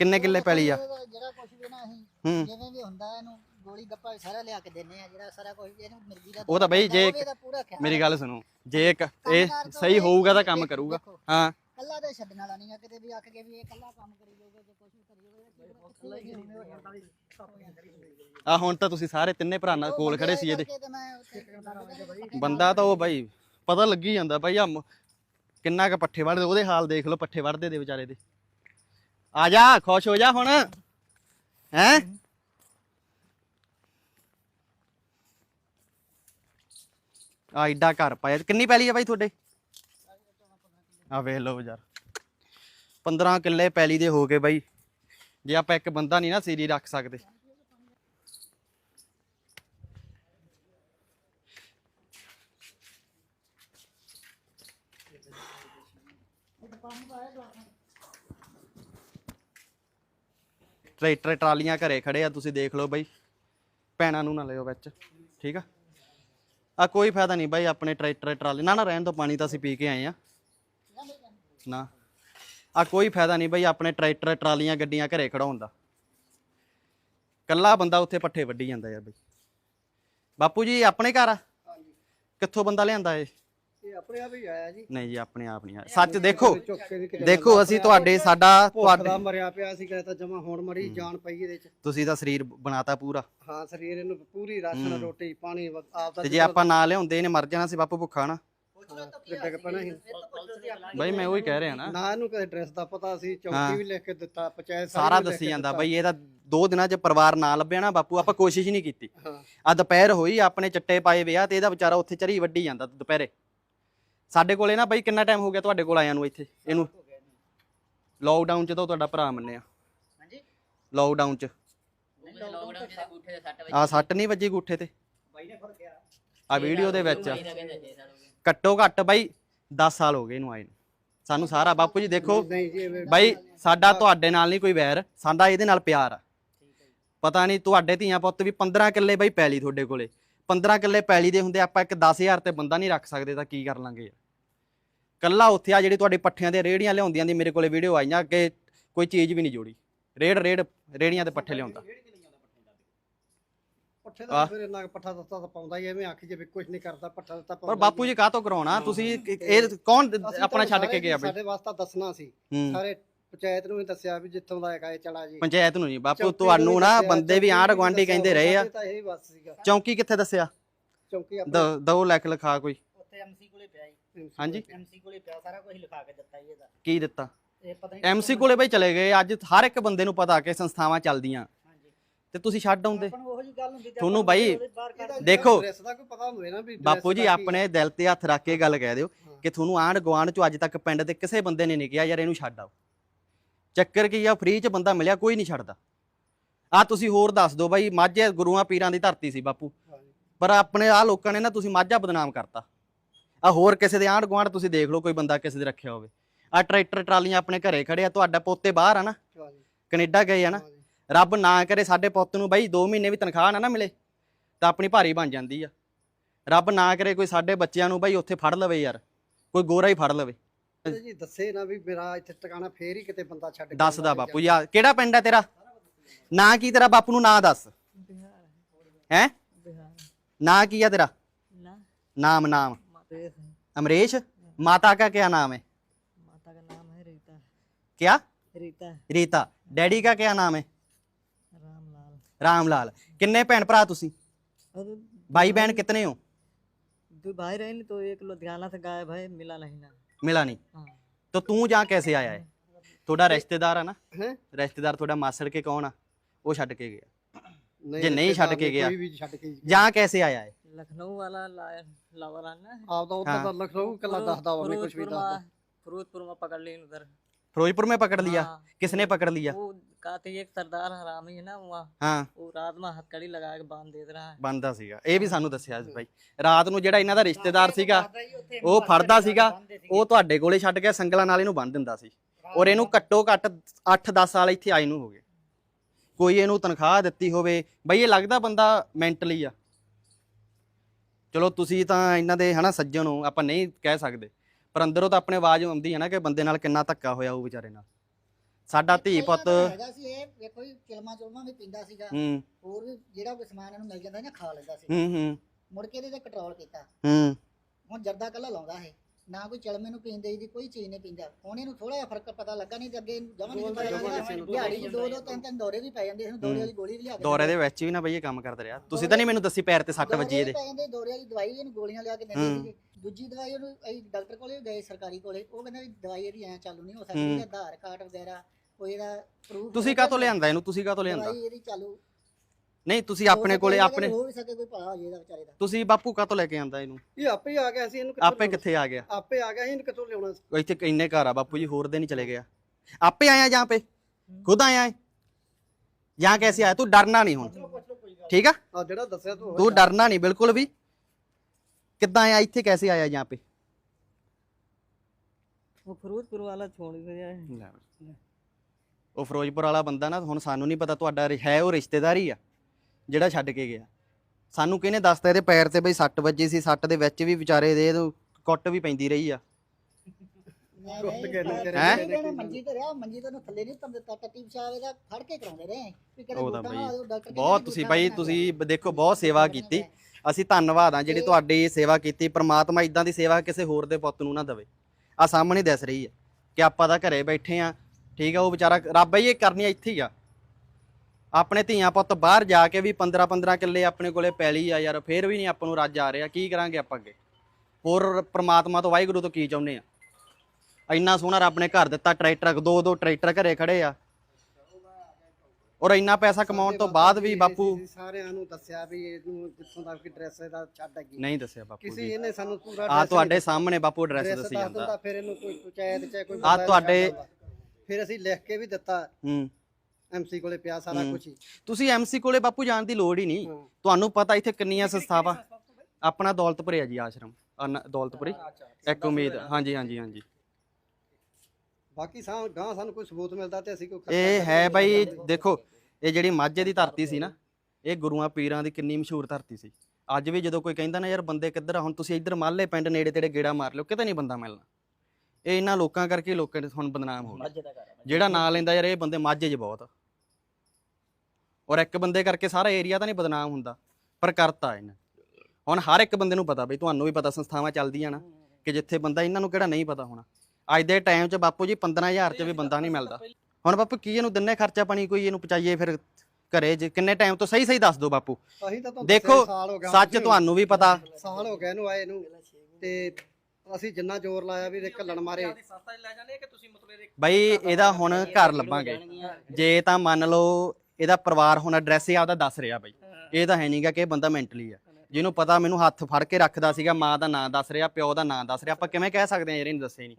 ਕਿੰਨੇ ਕਿੱਲੇ ਪੈਲੀ ਆ? ਇਹਦਾ ਜਿਹੜਾ ਕੁਝ ਵੀ ਨਾ ਅਸੀਂ ਹੂੰ। ਜਿਵੇਂ ਵੀ ਹੁੰਦਾ ਇਹਨੂੰ ਗੋਲੀ ਗੱਪਾ ਸਾਰਾ ਲਿਆ ਕੇ ਦਿੰਨੇ ਆ ਜਿਹੜਾ ਸਾਰਾ ਕੁਝ ਇਹਨੂੰ ਮਿਰਗੀ ਦਾ ਉਹ ਤਾਂ ਬਈ ਜੇ ਮੇਰੀ ਗੱਲ ਸੁਣੋ ਜੇ ਇੱਕ ਇਹ ਸਹੀ ਹੋਊਗਾ ਤਾਂ ਕੰਮ ਕਰੂਗਾ। ਹਾਂ। ਕੱਲਾ ਤਾਂ ਛੱਡਣ ਵਾਲਾ ਨਹੀਂ ਆ ਕਿਤੇ ਵੀ ਆਖ ਕੇ ਵੀ ਇਹ ਕੱਲਾ ਕੰਮ ਕਰੀ ਜਾਊਗਾ ਜੇ ਕੁਝ ਵੀ ਕਰੀ ਜਾਊਗਾ ਆ ਹੁਣ ਤਾਂ ਤੁਸੀਂ ਸਾਰੇ ਤਿੰਨੇ ਭਰਾ ਨਾਲ ਕੋਲ ਖੜੇ ਸੀ ਇਹਦੇ। ਬੰਦਾ ਤਾਂ ਉਹ ਬਾਈ ਪਤਾ ਲੱਗੀ ਜਾਂਦਾ ਬਾਈ ਆ ਕਿੰਨਾ ਕ ਪੱਠੇ ਵੜਦੇ ਉਹਦੇ ਹਾਲ ਦੇਖ ਲਓ ਪੱਠੇ ਵੜਦੇ ਦੇ ਵਿਚਾਰੇ ਦੇ। ਆ ਜਾ, ਖੁਸ਼ ਹੋ ਜਾ ਹੁਣ। ਹੈ? ਆ ਏਡਾ ਘਰ ਪਾਇਆ। ਕਿੰਨੀ ਪੈਲੀ ਆ ਬਾਈ ਤੁਹਾਡੇ? ਆ ਵੇਖ ਲਓ ਯਾਰ 15 ਕਿੱਲੇ ਪੈਲੀ ਦੇ ਹੋ ਗਏ ਬਾਈ। ਜੇ ਆਪਾਂ ਇੱਕ ਬੰਦਾ ਨਹੀਂ ਨਾ ਸੀਰੀ ਰੱਖ ਸਕਦੇ। ਟਰੈਕਟਰ ਟਰਾਲੀਆਂ ਘਰੇ ਖੜੇ ਆ ਤੁਸੀਂ ਦੇਖ ਲਓ ਬਾਈ। ਭੈਣਾਂ ਨੂੰ ਨਾ ਲਿਓ ਵਿੱਚ ਠੀਕ ਆ? ਆ ਕੋਈ ਫਾਇਦਾ ਨਹੀਂ ਬਾਈ ਆਪਣੇ ਟਰੈਕਟਰ ਟਰਾਲੀ। ਨਾ ਨਾ ਰਹਿਣ ਤੋਂ ਪਾਣੀ ਤਾਂ ਅਸੀਂ ਪੀ ਕੇ ਆਏ ਆ। ਨਾ। ਆ ਕੋਈ ਫਾਇਦਾ ਨਹੀਂ ਬਾਈ ਆਪਣੇ ਟਰੈਕਟਰ ਟਰਾਲੀਆਂ ਗੱਡੀਆਂ ਘਰੇ ਖੜਾਉਣ ਦਾ। ਕੱਲਾ ਬੰਦਾ ਉੱਥੇ ਪੱਠੇ ਵੱਢੀ ਜਾਂਦਾ ਯਾਰ ਬਾਈ। ਬਾਪੂ ਜੀ ਆਪਣੇ ਘਰ ਆ? ਕਿੱਥੋਂ ਬੰਦਾ ਲਿਆਂਦਾ ਏ ਇਹ ਆਪਣੇ ਆਪ ਹੀ ਆਇਆ ਜੀ। ਨਹੀਂ ਜੀ ਆਪਣੇ ਆਪ ਨਹੀਂ ਆਇਆ। ਸੱਚ ਦੇਖੋ ਚੁੱਕੇ ਦੀ ਕਿਤੇ ਦੇਖੋ ਅਸੀਂ ਤੁਹਾਡੇ ਸਾਡਾ ਤੁਹਾਡੇ ਮਰਿਆ ਪਿਆ ਸੀ ਕਹਿੰਦਾ ਜਮਾ ਹੁਣ ਮਰੀ ਜਾਨ ਪਈ ਇਹਦੇ ਚ। ਤੁਸੀਂ ਤਾਂ ਸਰੀਰ ਬਣਾਤਾ ਪੂਰਾ। ਹਾਂ ਸਰੀਰ ਇਹਨੂੰ ਪੂਰੀ ਰਾਸ਼ਨ ਰੋਟੀ ਪਾਣੀ ਵ- ਆਪ ਦਾ ਤੇ ਜੇ ਆਪਾਂ ਨਾ ਲਿਆਉਂਦੇ ਇਹਨੇ ਮਰ ਜਾਣਾ ਸੀ ਬਾਪੂ ਭੁੱਖਾ ਨਾ। ਡਿੱਗ ਪੈਣਾ ਸੀ ਬਾਈ ਮੈਂ ਉਹੀ ਕਹਿ ਰਿਹਾ ਨਾ। ਨਾ ਇਹਨੂੰ ਕਿਸੇ ਐਡਰੈਸ ਦਾ ਪਤਾ ਸੀ ਹਾਂ। ਚੌਕੀ ਵੀ ਲਿਖ ਕੇ ਦਿੱਤਾ ਪੰਚਾਇਤ ਸਾਰੀ ਸਾਰਾ ਵੀ ਲਿਖ ਦੱਸੀ ਕੇ ਜਾਂਦਾ। ਦਿੱਤਾ। ਬਾਈ ਇਹਦਾ ਦੋ ਦਿਨਾਂ 'ਚ ਪਰਿਵਾਰ ਨਾ ਲੱਭਿਆ ਨਾ ਬਾਪੂ ਆਪਾਂ ਕੋਸ਼ਿਸ਼ ਹੀ ਨਹੀਂ ਕੀਤੀ। ਹਾਂ। ਆ ਦੁਪਹਿਰ ਹੋਈ ਆਪਣੇ ਚੱਟੇ ਪਾਏ ਵਿਆਹ ਤੇ ਇਹਦਾ ਵਿਚਾਰਾ ਉੱਥੇ ਚਰੀ ਵੱਢੀ ਜਾਂਦਾ ਦੁਪਹਿਰੇ। ਸਾਡੇ ਕੋਲੇ ਨਾ ਬਾਈ ਕਿੰਨਾ ਟਾਈਮ ਹੋ ਗਿਆ ਤੁਹਾਡੇ ਕੋਲ ਆਇਆਂ ਨੂੰ ਇੱਥੇ? ਇਹਨੂੰ ਲੋਕਡਾਊਨ 'ਚ ਤਾਂ ਤੁਹਾਡਾ ਭਰਾ ਮੰਨਿਆ। ਹਾਂਜੀ? ਲੋਕਡਾਊਨ 'ਚ। ਲਾਕਡਾਊਨ ਦੇ ਗੂਠੇ ਦੇ ਸੱਟ ਆ ਸੱਟ ਨਹੀਂ ਵੱਜੀ ਗੁੱਠੇ ਤੇ? ਬਾਈ ਨੇ ਫੜ ਗਿਆ ਆ ਵੀਡੀਓ ਦੇ ਵਿੱਚ ਕਹਿੰਦੇ 6 ਸਾਲ ਹੋ ਗਏ। ਘੱਟੋ ਘੱਟ ਬਾਈ 10 ਸਾਲ ਹੋ ਗਏ ਇਹਨੂੰ ਆਏ ਨੂੰ। ਸਾਨੂੰ ਸਾਰਾ ਬਾਪੂ ਜੀ ਦੇਖੋ ਬਾਈ ਸਾਡਾ ਤੁਹਾਡੇ ਨਾਲ ਨਹੀਂ ਕੋਈ ਵੈਰ ਸਾਡਾ ਇਹਦੇ ਨਾਲ ਪਿਆਰ ਆ। ਪਤਾ ਨਹੀਂ ਤੁਹਾਡੇ ਧੀਆਂ ਪੁੱਤ ਵੀ 15 ਕਿੱਲੇ ਬਾਈ ਪੈਲੀ ਤੁਹਾਡੇ ਕੋਲੇ। 15 ਕਿੱਲੇ ਪੈਲੀ ਦੇ ਹੁੰਦੇ ਆਪਾਂ ਇੱਕ 10000 ਤੇ ਬੰਦਾ ਨਹੀਂ ਰੱਖ ਸਕਦੇ ਤਾਂ ਕੀ ਕਰ ਲਾਂਗੇ ਕੱਲਾ ਉੱਥੇ ਆ ਜਿਹੜੀ ਤੁਹਾਡੇ ਪੱਠਿਆਂ ਦੇ ਰੇੜੀਆਂ ਲਿਆਉਂਦੀਆਂ ਦੀ ਮੇਰੇ ਕੋਲੇ ਵੀਡੀਓ ਆਈਆਂ ਅੱਗੇ ਕੋਈ ਚੀਜ਼ ਵੀ ਨਹੀਂ ਜੋੜੀ। ਰੇੜ ਰੇੜ ਰੇੜੀਆਂ ਤੇ ਪੱਠੇ ਲਿਆਉਂਦਾ। ਪੱਠੇ ਦਾ ਫਿਰ ਇੰਨਾ ਕੁ ਪੱਠਾ ਦਿੱਤਾ ਤਾਂ ਪਾਉਂਦਾ ਹੀ ਐਵੇਂ ਆਖੀ ਜੇ ਵੀ ਕੁਝ ਨਹੀਂ ਕਰਦਾ ਪੱਠਾ ਦਿੱਤਾ ਪਰ ਬਾਪੂ ਜੀ ਕਾਹ ਤੋਂ ਕਰਾਉਣਾ ਤੁਸੀਂ ਇਹ ਕੌਣ ਆਪਣਾ ਛੱਡ ਕੇ ਗਿਆ ਬਈ? ਸਾਡੇ ਵਾਸਤੇ ਦੱਸਣਾ ਸੀ। ਹੂੰ। ਸਾਰੇ ਪੰਚਾਇਤ ਨੂੰ ਵੀ ਦੱਸਿਆ ਵੀ ਜਿੱਥੋਂ ਦਾ ਹੈਗਾ ਇਹ ਚਲਾ ਜੀ। ਪੰਚਾਇਤ ਨੂੰ ਨਹੀਂ ਬਾਪੂ ਤੁਹਾਨੂੰ ਨਾ ਬੰਦੇ ਵੀ ਆਂਢ ਦੱਸਿਆ, ਕਹਿੰਦੇ ਰਹੇ ਆ। ਚੌਂਕੀ ਕਿੱਥੇ ਦੱਸਿਆ? ਚੌਂਕੀ ਦ- ਲਿਖ ਲਿਖਾ ਕੋਈ। ਐਮਸੀ ਕੋਲੇ ਪਿਆ ਜੀ। ਹਾਂਜੀ। ਐਮਸੀ ਕੋਲੇ ਪਿਆ ਸਾਰਾ ਕੁਝ ਲਿਖਾ ਕੇ ਦਿੱਤਾ ਜੀ ਇਹਦਾ। ਕੀ ਦਿੱਤਾ? ਇਹ ਪਤਾ ਨਹੀਂ ਐਮਸੀ ਕੋਲੇ ਬਈ ਚਲੇ ਗਏ ਅੱਜ ਹਰ ਇੱਕ ਬੰਦੇ ਨੂੰ ਪਤਾ ਕਿ ਸੰਸਥਾਵਾਂ ਚੱਲਦੀਆਂ। ਹਾਂਜੀ। ਤੇ ਤੁਸੀਂ ਛੱਡ ਆਉਂਦੇ। ਆਪਾਂ ਨੂੰ ਉਹੋ ਜੀ ਗੱਲ ਹੁੰਦੀ ਤੇ ਤੁਹਾਨੂੰ ਬਾਈ ਦੇਖੋ। ਡਰੈਸ ਦਾ ਕੋਈ ਪਤਾ ਹੋਵੇ ਨਾ ਵੀ dress ਬਾਪੂ ਜੀ ਆਪਣੇ ਦਿਲ ਤੇ ਹੱਥ ਰੱਖ ਕੇ ਗੱਲ ਕਹਿ ਦਿਓ। ਕਿ ਤੁਹਾਨੂੰ ਆਂਢ ਗੁਆਂਢ ਚੋਂ ਅੱਜ ਤੱਕ ਪਿੰਡ ਦੇ ਕਿਸੇ ਬੰਦੇ ਨੇ ਨਹੀਂ ਕਿਹਾ ਯਾਰ ਇਹਨੂੰ ਛੱਡ ਆਓ। ਚੱਕਰ ਕੀ ਆ ਫ੍ਰੀ ਚ ਬੰਦਾ ਮਿਲਿਆ ਕੋਈ ਨਹੀਂ ਛੱਡਦਾ। ਆ ਤੁਸੀਂ ਹੋਰ ਦੱਸ ਦਿਓ ਬਾਈ ਮਾਝੇ ਗੁਰੂਆਂ ਪੀਰਾਂ ਦੀ ਧਰਤੀ ਸੀ ਬਾਪੂ। ਪਰ ਆਪਣੇ ਆ ਲੋਕਾਂ ਨੇ ਨਾ ਤੁਸੀਂ ਮਾਝਾ ਬਦਨਾਮ ਕਰਤਾ। ਆ ਹੋਰ ਕਿਸੇ ਦੇ ਆਂਢ ਗੁਆਂਢ ਤੁਸੀਂ ਦੇਖ ਲਓ ਕੋਈ ਬੰਦਾ ਕਿਸੇ ਦੇ ਰੱਖਿਆ ਹੋਵੇ। ਆ ਟਰੈਕਟਰ ਟਰਾਲੀਆਂ ਆਪਣੇ ਘਰੇ ਖੜੇ ਆ ਤੁਹਾਡਾ ਪੋਤੇ ਬਾਹਰ ਆ ਨਾ। ਕੈਨੇਡਾ ਗਏ ਆ ਨਾ। ਰੱਬ ਨਾ ਕਰੇ ਸਾਡੇ ਪੁੱਤ ਨੂੰ ਬਾਈ 2 ਮਹੀਨੇ ਵੀ ਤਨਖਾਹ ਨਾ ਨਾ ਮਿਲੇ ਤਾਂ ਆਪਣੀ ਭਾਰੀ ਬਣ ਜਾਂਦੀ ਆ। ਰੱਬ ਨਾ ਕਰੇ ਕੋਈ ਸਾਡੇ ਬੱਚਿਆਂ ਨੂੰ ਬਾਈ ਉੱਥੇ ਫੜ ਲਵੇ ਯਾਰ ਕੋਈ ਗੋਰਾ ਹੀ ਫੜ ਲਵੇ। ਜੀ ਦੱਸੇ ਨਾ ਵੀ ਮੇਰਾ ਇੱਥੇ ਟਿਕਾਣਾ ਫੇਰ ਹੀ ਕਿਤੇ ਬੰਦਾ ਛੱਡ ਦੱਸਦਾ ਬਾਪੂ ਯਾਰ ਕਿਹੜਾ ਪਿੰਡ ਆ ਤੇਰਾ? ਨਾ ਕੀ ਤੇਰਾ ਬਾਪੂ ਨੂੰ ਨਾ ਦੱਸ। ਹੈ। ਨਾ ਕੀ ਆ ਤੇਰਾ? ਨਾਮ ਨਾਮ। ਨਾਮ माता ਅਮਰੇਸ਼ ਮਾਤਾ का क्या नाम है माता का नाम है रीता क्या रीता रीता डैडी का क्या नाम है रामलाल रामलाल ਕਿੰਨੇ ਭੈਣ ਭਰਾ ਤੁਸੀਂ और भाई बहन कितने हो दो भाई रहे नहीं तो एक लुधियाना से गायब है मिला नहीं ना मिला नहीं हाँ तो तू जहाँ कैसे आया है <laughs> ਤੁਹਾਡਾ ਰਿਸ਼ਤੇਦਾਰ ਆ ਨਾ ਹੈਂ? ਰਿਸ਼ਤੇਦਾਰ ਤੁਹਾਡਾ ਮਾਸੜ ਕੇ ਕੌਣ ਆ ਉਹ ਛੱਡ ਕੇ ਗਿਆ ਜੇ ਨਹੀਂ ਰਿਸ਼ਤੇਦਾਰ ਛੱਡ ਕੇ ਨੇ ਗਿਆ। ਕੋਈ ਵੀ ਛੱਡ ਕੇ ਗਿਆ। ਜਹਾਂ कैसे आया है लखनऊ वाला ला- लावरा ना ਆਪ ਦਾ ਉੱਧਰ ਹਾਂ। ਦਾ ਲਖਨਊ ਕੱਲਾ ਦੱਸਦਾ ਵਾ ਕੁਝ ਵੀ फिरोजपुर ਦੱਸਦਾ में फिरोजपुर में पकड़ ली उधर फिरोजपुर में पकड़ लिया हाँ, किसने पकड़ लिया वो कहते एक सरदार हरामी है ना वहाँ ਹਾਂ वो रात में हथकड़ी लगा के बांध दे रहा है ਬੰਦਾ ਸੀਗਾ ਇਹ ਵੀ ਸਾਨੂੰ ਦੱਸਿਆ ਸੀ ਬਾਈ ਰਾਤ ਨੂੰ ਜਿਹੜਾ ਇਹਨਾਂ ਦਾ ਰਿਸ਼ਤੇਦਾਰ ਸੀਗਾ ਉਹ ਫੜਦਾ ਸੀਗਾ ਉਹ ਤੁਹਾਡੇ ਕੋਲੇ ਛੱਡ ਕੇ ਸੰਗਲਾਂ ਨਾਲ ਇਹਨੂੰ ਬੰਨ ਦਿੰਦਾ ਸੀ ਔਰ ਇਹਨੂੰ ਘੱਟੋ ਘੱਟ 8-10 ਸਾਲ ਇੱਥੇ ਆਏ ਨੂੰ ਹੋ ਗਏ ਕੋਈ ਇਹਨੂੰ ਤਨਖਾਹ ਦਿੱਤੀ ਹੋਵੇ ਬਈ ਇਹ ਲੱਗਦਾ ਬੰਦਾ ਮੈਂਟਲੀ ਆ। ਚਲੋ ਤੁਸੀਂ ਤਾਂ ਇਹਨਾਂ ਦੇ ਹਨਾ ਸੱਜਣ ਹੋ ਆਪਾਂ ਨਹੀਂ ਕਹਿ ਸਕਦੇ। ਪਰ ਅੰਦਰੋਂ ਤਾਂ ਆਪਣੇ ਆਵਾਜ਼ ਆਉਂਦੀ ਹੈ ਨਾ ਕਿ ਬੰਦੇ ਨਾਲ ਕਿੰਨਾ ਧੱਕਾ ਹੋਇਆ ਉਹ ਵਿਚਾਰੇ ਨਾਲ। ਸਾਡਾ ਧੀ ਪੁੱਤ ਹੈਗਾ ਸੀ ਇਹ ਵੇਖੋ ਜੀ ਚਿਲਮਾ ਚੁਲਮਾ ਵੀ ਪੀਂਦਾ ਸੀਗਾ। ਹੂੰ। ਹੋਰ ਵੀ ਜਿਹੜਾ ਕੋਈ ਸਮਾਨ ਇਹਨੂੰ ਮਿਲ ਜਾਂਦਾ ਸੀ ਨਾ ਖਾ ਲੈਂਦਾ ਸੀ। ਹੂੰ ਹੂੰ। ਮੁੜ ਕੇ ਇਹਦੇ ਤੇ ਕੰਟਰੋਲ ਕੀਤਾ। ਹੂੰ। ਹੁਣ ਜਰਦਾ ਕੱਲਾ ਲਾਉਂਦਾ ਹੈ ਨਾ ਕੋਈ ਚਲਮੇ ਨੂੰ ਪੀਂਦੇ ਦੀ ਕੋਈ ਚੀਜ਼ ਨਹੀਂ ਪੀਂਦਾ। ਹੁਣ ਇਹਨੂੰ ਥੋੜਾ ਜਿਹਾ ਫ਼ਰਕ ਪਤਾ ਲੱਗਾ ਨਹੀਂ ਤੇ ਅੱਗੇ ਜਮਾਂ ਨਹੀਂ ਪਤਾ ਲੱਗਦਾ। ਦਿਹਾੜੀ 'ਚ ਦੋ ਦੋ ਤਿੰਨ ਤਿੰਨ ਦੌਰੇ ਵੀ ਪੈ ਜਾਂਦੇ ਸੀ ਦੌਰੇ ਵਾਲੀ ਗੋਲੀ ਵੀ ਲਿਆ ਕੇ ਦੌਰੇ ਦੇ ਵਿੱਚ ਵੀ ਨਾ ਬਈ ਇਹ ਕੰਮ ਕਰਦਾ ਰਿਹਾ। ਤੁਸੀਂ ਤਾਂ ਨਹੀਂ ਮੈਨੂੰ ਦੱਸੀ ਪੈਰ ਤੇ ਸੱਟ ਵੱਜੀ ਇਹਦੇ। ਪੈ ਜਾਂਦੇ ਦੌਰੇ ਵਾਲੀ ਦਵਾਈ ਇਹਨੂੰ ਗੋਲੀਆਂ ਲਿਆ ਕੇ ਦਿੰਦੇ ਸੀਗੇ। ਦੂਜੀ ਦਵਾਈ ਉਹਨੂੰ ਅਸੀਂ ਡਾਕਟਰ ਕੋਲੇ ਗਏ ਸਰਕਾਰੀ ਕੋਲੇ ਉਹ ਕਹਿੰਦਾ ਵੀ ਦਵਾਈ ਇਹਦੀ ਐ ਚਾਲੂ ਨਹੀਂ ਹੋ ਸਕਦੀ। ਇਹਦਾ ਆਧਾਰ ਕਾਰਡ ਵਗੈਰਾ ਕੋਈ ਇਹਦਾ ਪ੍ਰੂਫ ਤੁਸੀਂ ਕਾਹਤੋਂ ਲਿਆਂਦਾ ਇਹਨੂੰ? ਤੁਸੀਂ ਕਾਹਤੋਂ ਲਿਆਂਦਾ? ਦਵਾਈ ਇਹਦੀ ਚਾਲੂ ਨਹੀਂ ਤੁਸੀਂ ਆਪਣੇ ਕੋਲੇ ਆਪਣੇ ਹੋ ਵੀ ਸਕੇ ਕੋਈ ਭਲਾ ਹੋ ਵਿਚਾਰੇ ਦਾ। ਤੁਸੀਂ ਬਾਪੂ ਕਾਤੋਂ ਲੈ ਕੇ ਆਂਦਾ ਇਹਨੂੰ? ਇਹ ਆਪੇ ਆ ਗਿਆ ਸੀ ਇਹਨੂੰ ਆਪੇ ਕਿੱਥੇ ਆ ਗਿਆ? ਆਪੇ ਆ ਗਿਆ ਸੀ ਇਹਨੂੰ ਕਿੱਥੋਂ ਲਿਆਉਣਾ ਸੀ? ਇੱਥੇ ਇੰਨੇ ਘਰ ਆ ਬਾਪੂ ਜੀ ਹੋਰ ਦੇ ਨਹੀਂ ਚਲੇ ਗਿਆ। ਆਪੇ ਆਇਆ ਜਾਂ ਪੇ ਖੁਦ ਆਇਆ ਹੈ ਜਾਂ ਕੈਸੇ ਆਇਆ? ਤੂੰ ਡਰਨਾ ਨਹੀਂ ਹੁਣ। ਠੀਕ ਆ? ਆ ਜਿਹੜਾ ਦੱਸਿਆ ਤੂੰ ਤੂੰ ਡਰਨਾ ਨਹੀਂ ਬਿਲਕੁਲ ਵੀ। ਕਿੱਦਾਂ ਆਇਆ ਇੱਥੇ ਕੈਸੇ ਆਇਆ ਜਾਂ ਪੇ ਉਹ ਫਿਰੋਜ਼ਪੁਰ ਵਾਲਾ ਛੋੜ ਗਿਆ ਹੈ ਉਹ ਫਿਰੋਜ਼ਪੁਰ ਵਾਲਾ ਬੰਦਾ ਨਾ ਹੁਣ ਸਾਨੂੰ ਨਹੀਂ ਪਤਾ ਤੁਹਾਡਾ ਹੈ ਉਹ ਰਿਸ਼ਤੇਦਾਰੀ ਆ। ਜਿਹੜਾ ਛੱਡ ਕੇ ਗਿਆ। ਸਾਨੂੰ ਕਿਹਨੇ ਦੱਸਤਾ ਇਹਦੇ ਪੈਰ ਤੇ ਬਈ ਸੱਟ ਵੱਜੀ ਸੀ ਸੱਟ ਦੇ ਵਿੱਚ ਵੀ ਵਿਚਾਰੇ ਦੇ ਇਹਨੂੰ ਕੁੱਟ ਵੀ ਪੈਂਦੀ ਰਹੀ ਆ। ਗੁੱਟ ਕੇ ਨਹੀਂ ਕਰੇ ਹੈਂ? ਇਹਨੇ ਮੰਜੀ ਤੇ ਰਿਹਾ ਮੰਜੀ ਤੋਂ ਇਹਨੂੰ ਥੱਲੇ ਨਹੀਂ ਤੰਦੇ ਦਿੱਤਾ ਟੱਟੀ ਪਿਸ਼ਾਬ ਇਹਦਾ ਫੜ ਕੇ ਕਰਾਉਂਦੇ ਰਹੇ। ਵੀ ਕਦੇ ਉਹ ਤਾਂ ਗੋਡਾ ਬਈ ਨਾ ਆਓ, ਡਾਕਟਰ ਕਹਿੰਦੇ ਬਹੁਤ ਤੁਸੀਂ ਬਾਈ ਤੁਸੀਂ ਦੇਖੋ ਬਹੁਤ ਸੇਵਾ ਕੀਤੀ। ਅਸੀਂ ਧੰਨਵਾਦ ਆ ਜਿਹੜੀ ਤੁਹਾਡੀ ਸੇਵਾ ਕੀਤੀ ਪ੍ਰਮਾਤਮਾ ਇਦਾਂ ਦੀ ਸੇਵਾ ਕਿਸੇ ਹੋਰ ਦੇ ਪੁੱਤ ਨੂੰ ਨਾ ਦੇਵੇ। ਆ ਸਾਹਮਣੇ ਦਿਸ ਰਹੀ ਹੈ ਕਿ ਆਪਾਂ ਤਾਂ ਘਰੇ ਬੈਠੇ ਆ ਠੀਕ ਆ ਉਹ ਵਿਚਾਰਾ ਰੱਬ ਇਹ ਕਰਨੀ ਇੱਥੇ ਹੀ ਆ। ਆਪਣੇ ਧੀਆਂ ਪੁੱਤ ਬਾਹਰ ਜਾ ਕੇ ਵੀ 15 15 ਕਿੱਲੇ ਆਪਣੇ ਕੋਲੇ ਪੈਲੀ ਆ ਯਾਰ ਫੇਰ ਵੀ ਨਹੀਂ ਆਪਾਂ ਨੂੰ ਰੱਜ ਆ ਰਿਹਾ। ਕੀ ਕਰਾਂਗੇ ਆਪਾਂ ਅੱਗੇ? ਹੋਰ ਪ੍ਰਮਾਤਮਾ ਤੋਂ ਵਾਹਿਗੁਰੂ ਤੋਂ ਕੀ ਚਾਹੁੰਦੇ ਆ? ਇੰਨਾ ਸੋਹਣਾ ਰੱਬ ਨੇ ਘਰ ਦਿੱਤਾ ਟਰੈਕਟਰ ਦੋ ਦੋ ਟਰੈਕਟਰ ਘਰੇ ਖੜੇ ਆ। ਔਰ ਇੰਨਾ ਪੈਸਾ ਕਮਾਉਣ ਤੋਂ ਬਾਅਦ ਵੀ ਬਾਪੂ ਸਾਰਿਆਂ ਨੂੰ ਦੱਸਿਆ ਵੀ ਇਹਨੂੰ ਜਿੱਥੋਂ ਤੱਕ ਡਰੈਸ ਇਹਦਾ ਛੱਡ ਗਈ ਨਹੀਂ ਦੱਸਿਆ ਬਾਪੂ ਕਿਸੇ ਇਹਨੇ ਸਾਨੂੰ ਪੂਰਾ ਆ ਤੁਹਾਡੇ ਸਾਹਮਣੇ ਬਾਪੂ ਐਡਰੈਸ ਦੱਸੀ ਜਾਂਦਾ। ਫਿਰ ਇਹਨੂੰ ਕੋਈ ਪੰਚਾਇਤ ਚ ਕੋਈ ਬੰਦਾ ਤੁਹਾਡੇ-। ਫਿਰ ਅਸੀਂ ਲਿਖ ਕੇ ਵੀ ਦਿੱਤਾ। ਹੂੰ। ਐਮਸੀ ਕੋਲੇ ਪਿਆ ਸਾਰਾ ਹੂੰ। ਕੁਝ ਹੀ। ਤੁਸੀਂ ਐਮਸੀ ਕੋਲੇ ਬਾਪੂ ਜਾਣ ਦੀ ਲੋੜ ਹੀ ਨਹੀਂ। ਹਾਂ। ਤੁਹਾਨੂੰ ਪਤਾ ਇੱਥੇ ਕਿੰਨੀਆਂ ਸੰਸਥਾਵਾਂ ਆਪਣਾ ਦੌਲਤਪੁਰੇ ਆ ਜੀ ਆਸ਼ਰਮ। ਦੌਲਤਪੁਰੇ। ਇੱਕ ਉਮੀਦ। ਹਾਂਜੀ ਹਾਂਜੀ ਹਾਂਜੀ। ਬਾਕੀ ਸਾ ਗਾਂ ਸਾਨੂੰ ਕੋਈ ਸਬੂਤ ਮਿਲਦਾ ਤੇ ਅਸੀਂ ਕੋਈ ਇਹ ਹੈ ਬਾਈ। ਦੇਖੋ ਇਹ ਜਿਹੜੀ ਮਾਝੇ ਦੀ ਧਰਤੀ ਸੀ ਨਾ ਇਹ ਗੁਰੂਆਂ ਪੀਰਾਂ ਦੀ ਕਿੰਨੀ ਮਸ਼ਹੂਰ ਧਰਤੀ ਸੀ। ਅੱਜ ਵੀ ਜਦੋਂ ਕੋਈ ਕਹਿੰਦਾ ਨਾ ਯਾਰ ਬੰਦੇ ਕਿੱਧਰ ਆ? ਹੁਣ ਤੁਸੀਂ ਇੱਧਰ ਮਾਲੇ ਪਿੰਡ ਨੇੜੇ ਤੇੜੇ ਗੇੜਾ ਮਾਰ ਲਿਓ ਕਿਤੇ ਨਹੀਂ ਬੰਦਾ ਮਿਲਣਾ। ਇਹ ਇਹਨਾਂ ਲੋਕਾਂ ਕਰਕੇ ਲੋਕਾਂ ਦੇ ਹੁਣ ਬਦਨਾਮ ਹੋ ਗਏ। ਜਿਹੜਾ ਨਾਂ ਲੈਂਦਾ ਯਾਰ ਇਹ ਬੰਦੇ ਮਾਝੇ 'ਚ ਬਹੁਤ ਆ। ਔਰ ਇੱਕ ਬੰਦੇ ਕਰਕੇ ਸਾਰਾ ਏਰੀਆ ਤਾਂ ਨਹੀਂ ਬਦਨਾਮ ਹੁੰਦਾ ਪਰ ਕਰਤਾ ਇਹਨਾਂ। ਹੁਣ ਹਰ ਇੱਕ ਬੰਦੇ ਨੂੰ ਪਤਾ ਬਈ ਤੁਹਾਨੂੰ ਵੀ ਪਤਾ ਸੰਸਥਾਵਾਂ ਚੱਲਦੀਆਂ ਨਾ ਕਿ ਜਿੱਥੇ ਬੰਦਾ ਇਹਨਾਂ ਨੂੰ ਕਿਹੜਾ ਨਹੀਂ ਪਤਾ ਹੋਣਾ। ਅੱਜ ਦੇ ਟਾਈਮ 'ਚ ਬਾਪੂ ਜੀ 15000 'ਚ ਵੀ ਬੰਦਾ ਨਹੀਂ ਮਿਲਦਾ। ਹੁਣ ਬਾਪੂ ਕੀ ਇਹਨੂੰ ਦਿੰਨੇ ਖਰਚਾ ਪਾਣੀ ਕੋਈ ਇਹਨੂੰ ਪਚਾਈਏ ਫਿਰ ਘਰੇ ਜੇ ਕਿੰਨੇ ਟਾਈਮ ਤੋਂ ਸਹੀ ਸਹੀ ਦੱਸ ਦਿਓ ਬਾਪੂ। ਦੇਖੋ, ਸੱਚ ਤੁਹਾਨੂੰ ਵੀ ਪਤਾ। ਸਾਲ ਹੋ ਗਿਆ ਇਹਨੂੰ ਆਏ ਨੂੰ ਤੇ ਅਸੀਂ ਜਿੰਨਾ ਜ਼ੋਰ ਲਾਇਆ ਵੀ ਇਹ ਘੱਲਣ ਮਾਰੇ। ਬਈ ਇਹਦਾ ਹੁਣ ਘਰ ਲੱਭਾਂਗੇ। ਜੇ ਤਾਂ ਮੰਨ ਲਓ ਇਹਦਾ ਪਰਿਵਾਰ ਹੁਣ ਐਡਰੈਸ ਹੀ ਆਪਦਾ ਦੱਸ ਰਿਹਾ ਬਾਈ। ਇਹ ਤਾਂ ਹੈ ਨਹੀਂਗਾ ਕਿ ਇਹ ਬੰਦਾ ਮੈਂਟਲੀ ਆ। ਜਿਹਨੂੰ ਪਤਾ ਮੈਨੂੰ ਹੱਥ ਫੜ ਕੇ ਰੱਖਦਾ ਸੀਗਾ ਮਾਂ ਦਾ ਨਾਂ ਦੱਸ ਰਿਹਾ ਪਿਓ ਦਾ ਨਾਂ ਦੱਸ ਰਿਹਾ। ਆਪਾਂ ਕਿਵੇਂ ਕਹਿ ਸਕਦੇ ਆ ਯਾਰ ਇਹਨੂੰ ਦੱਸੇ ਨਹੀਂ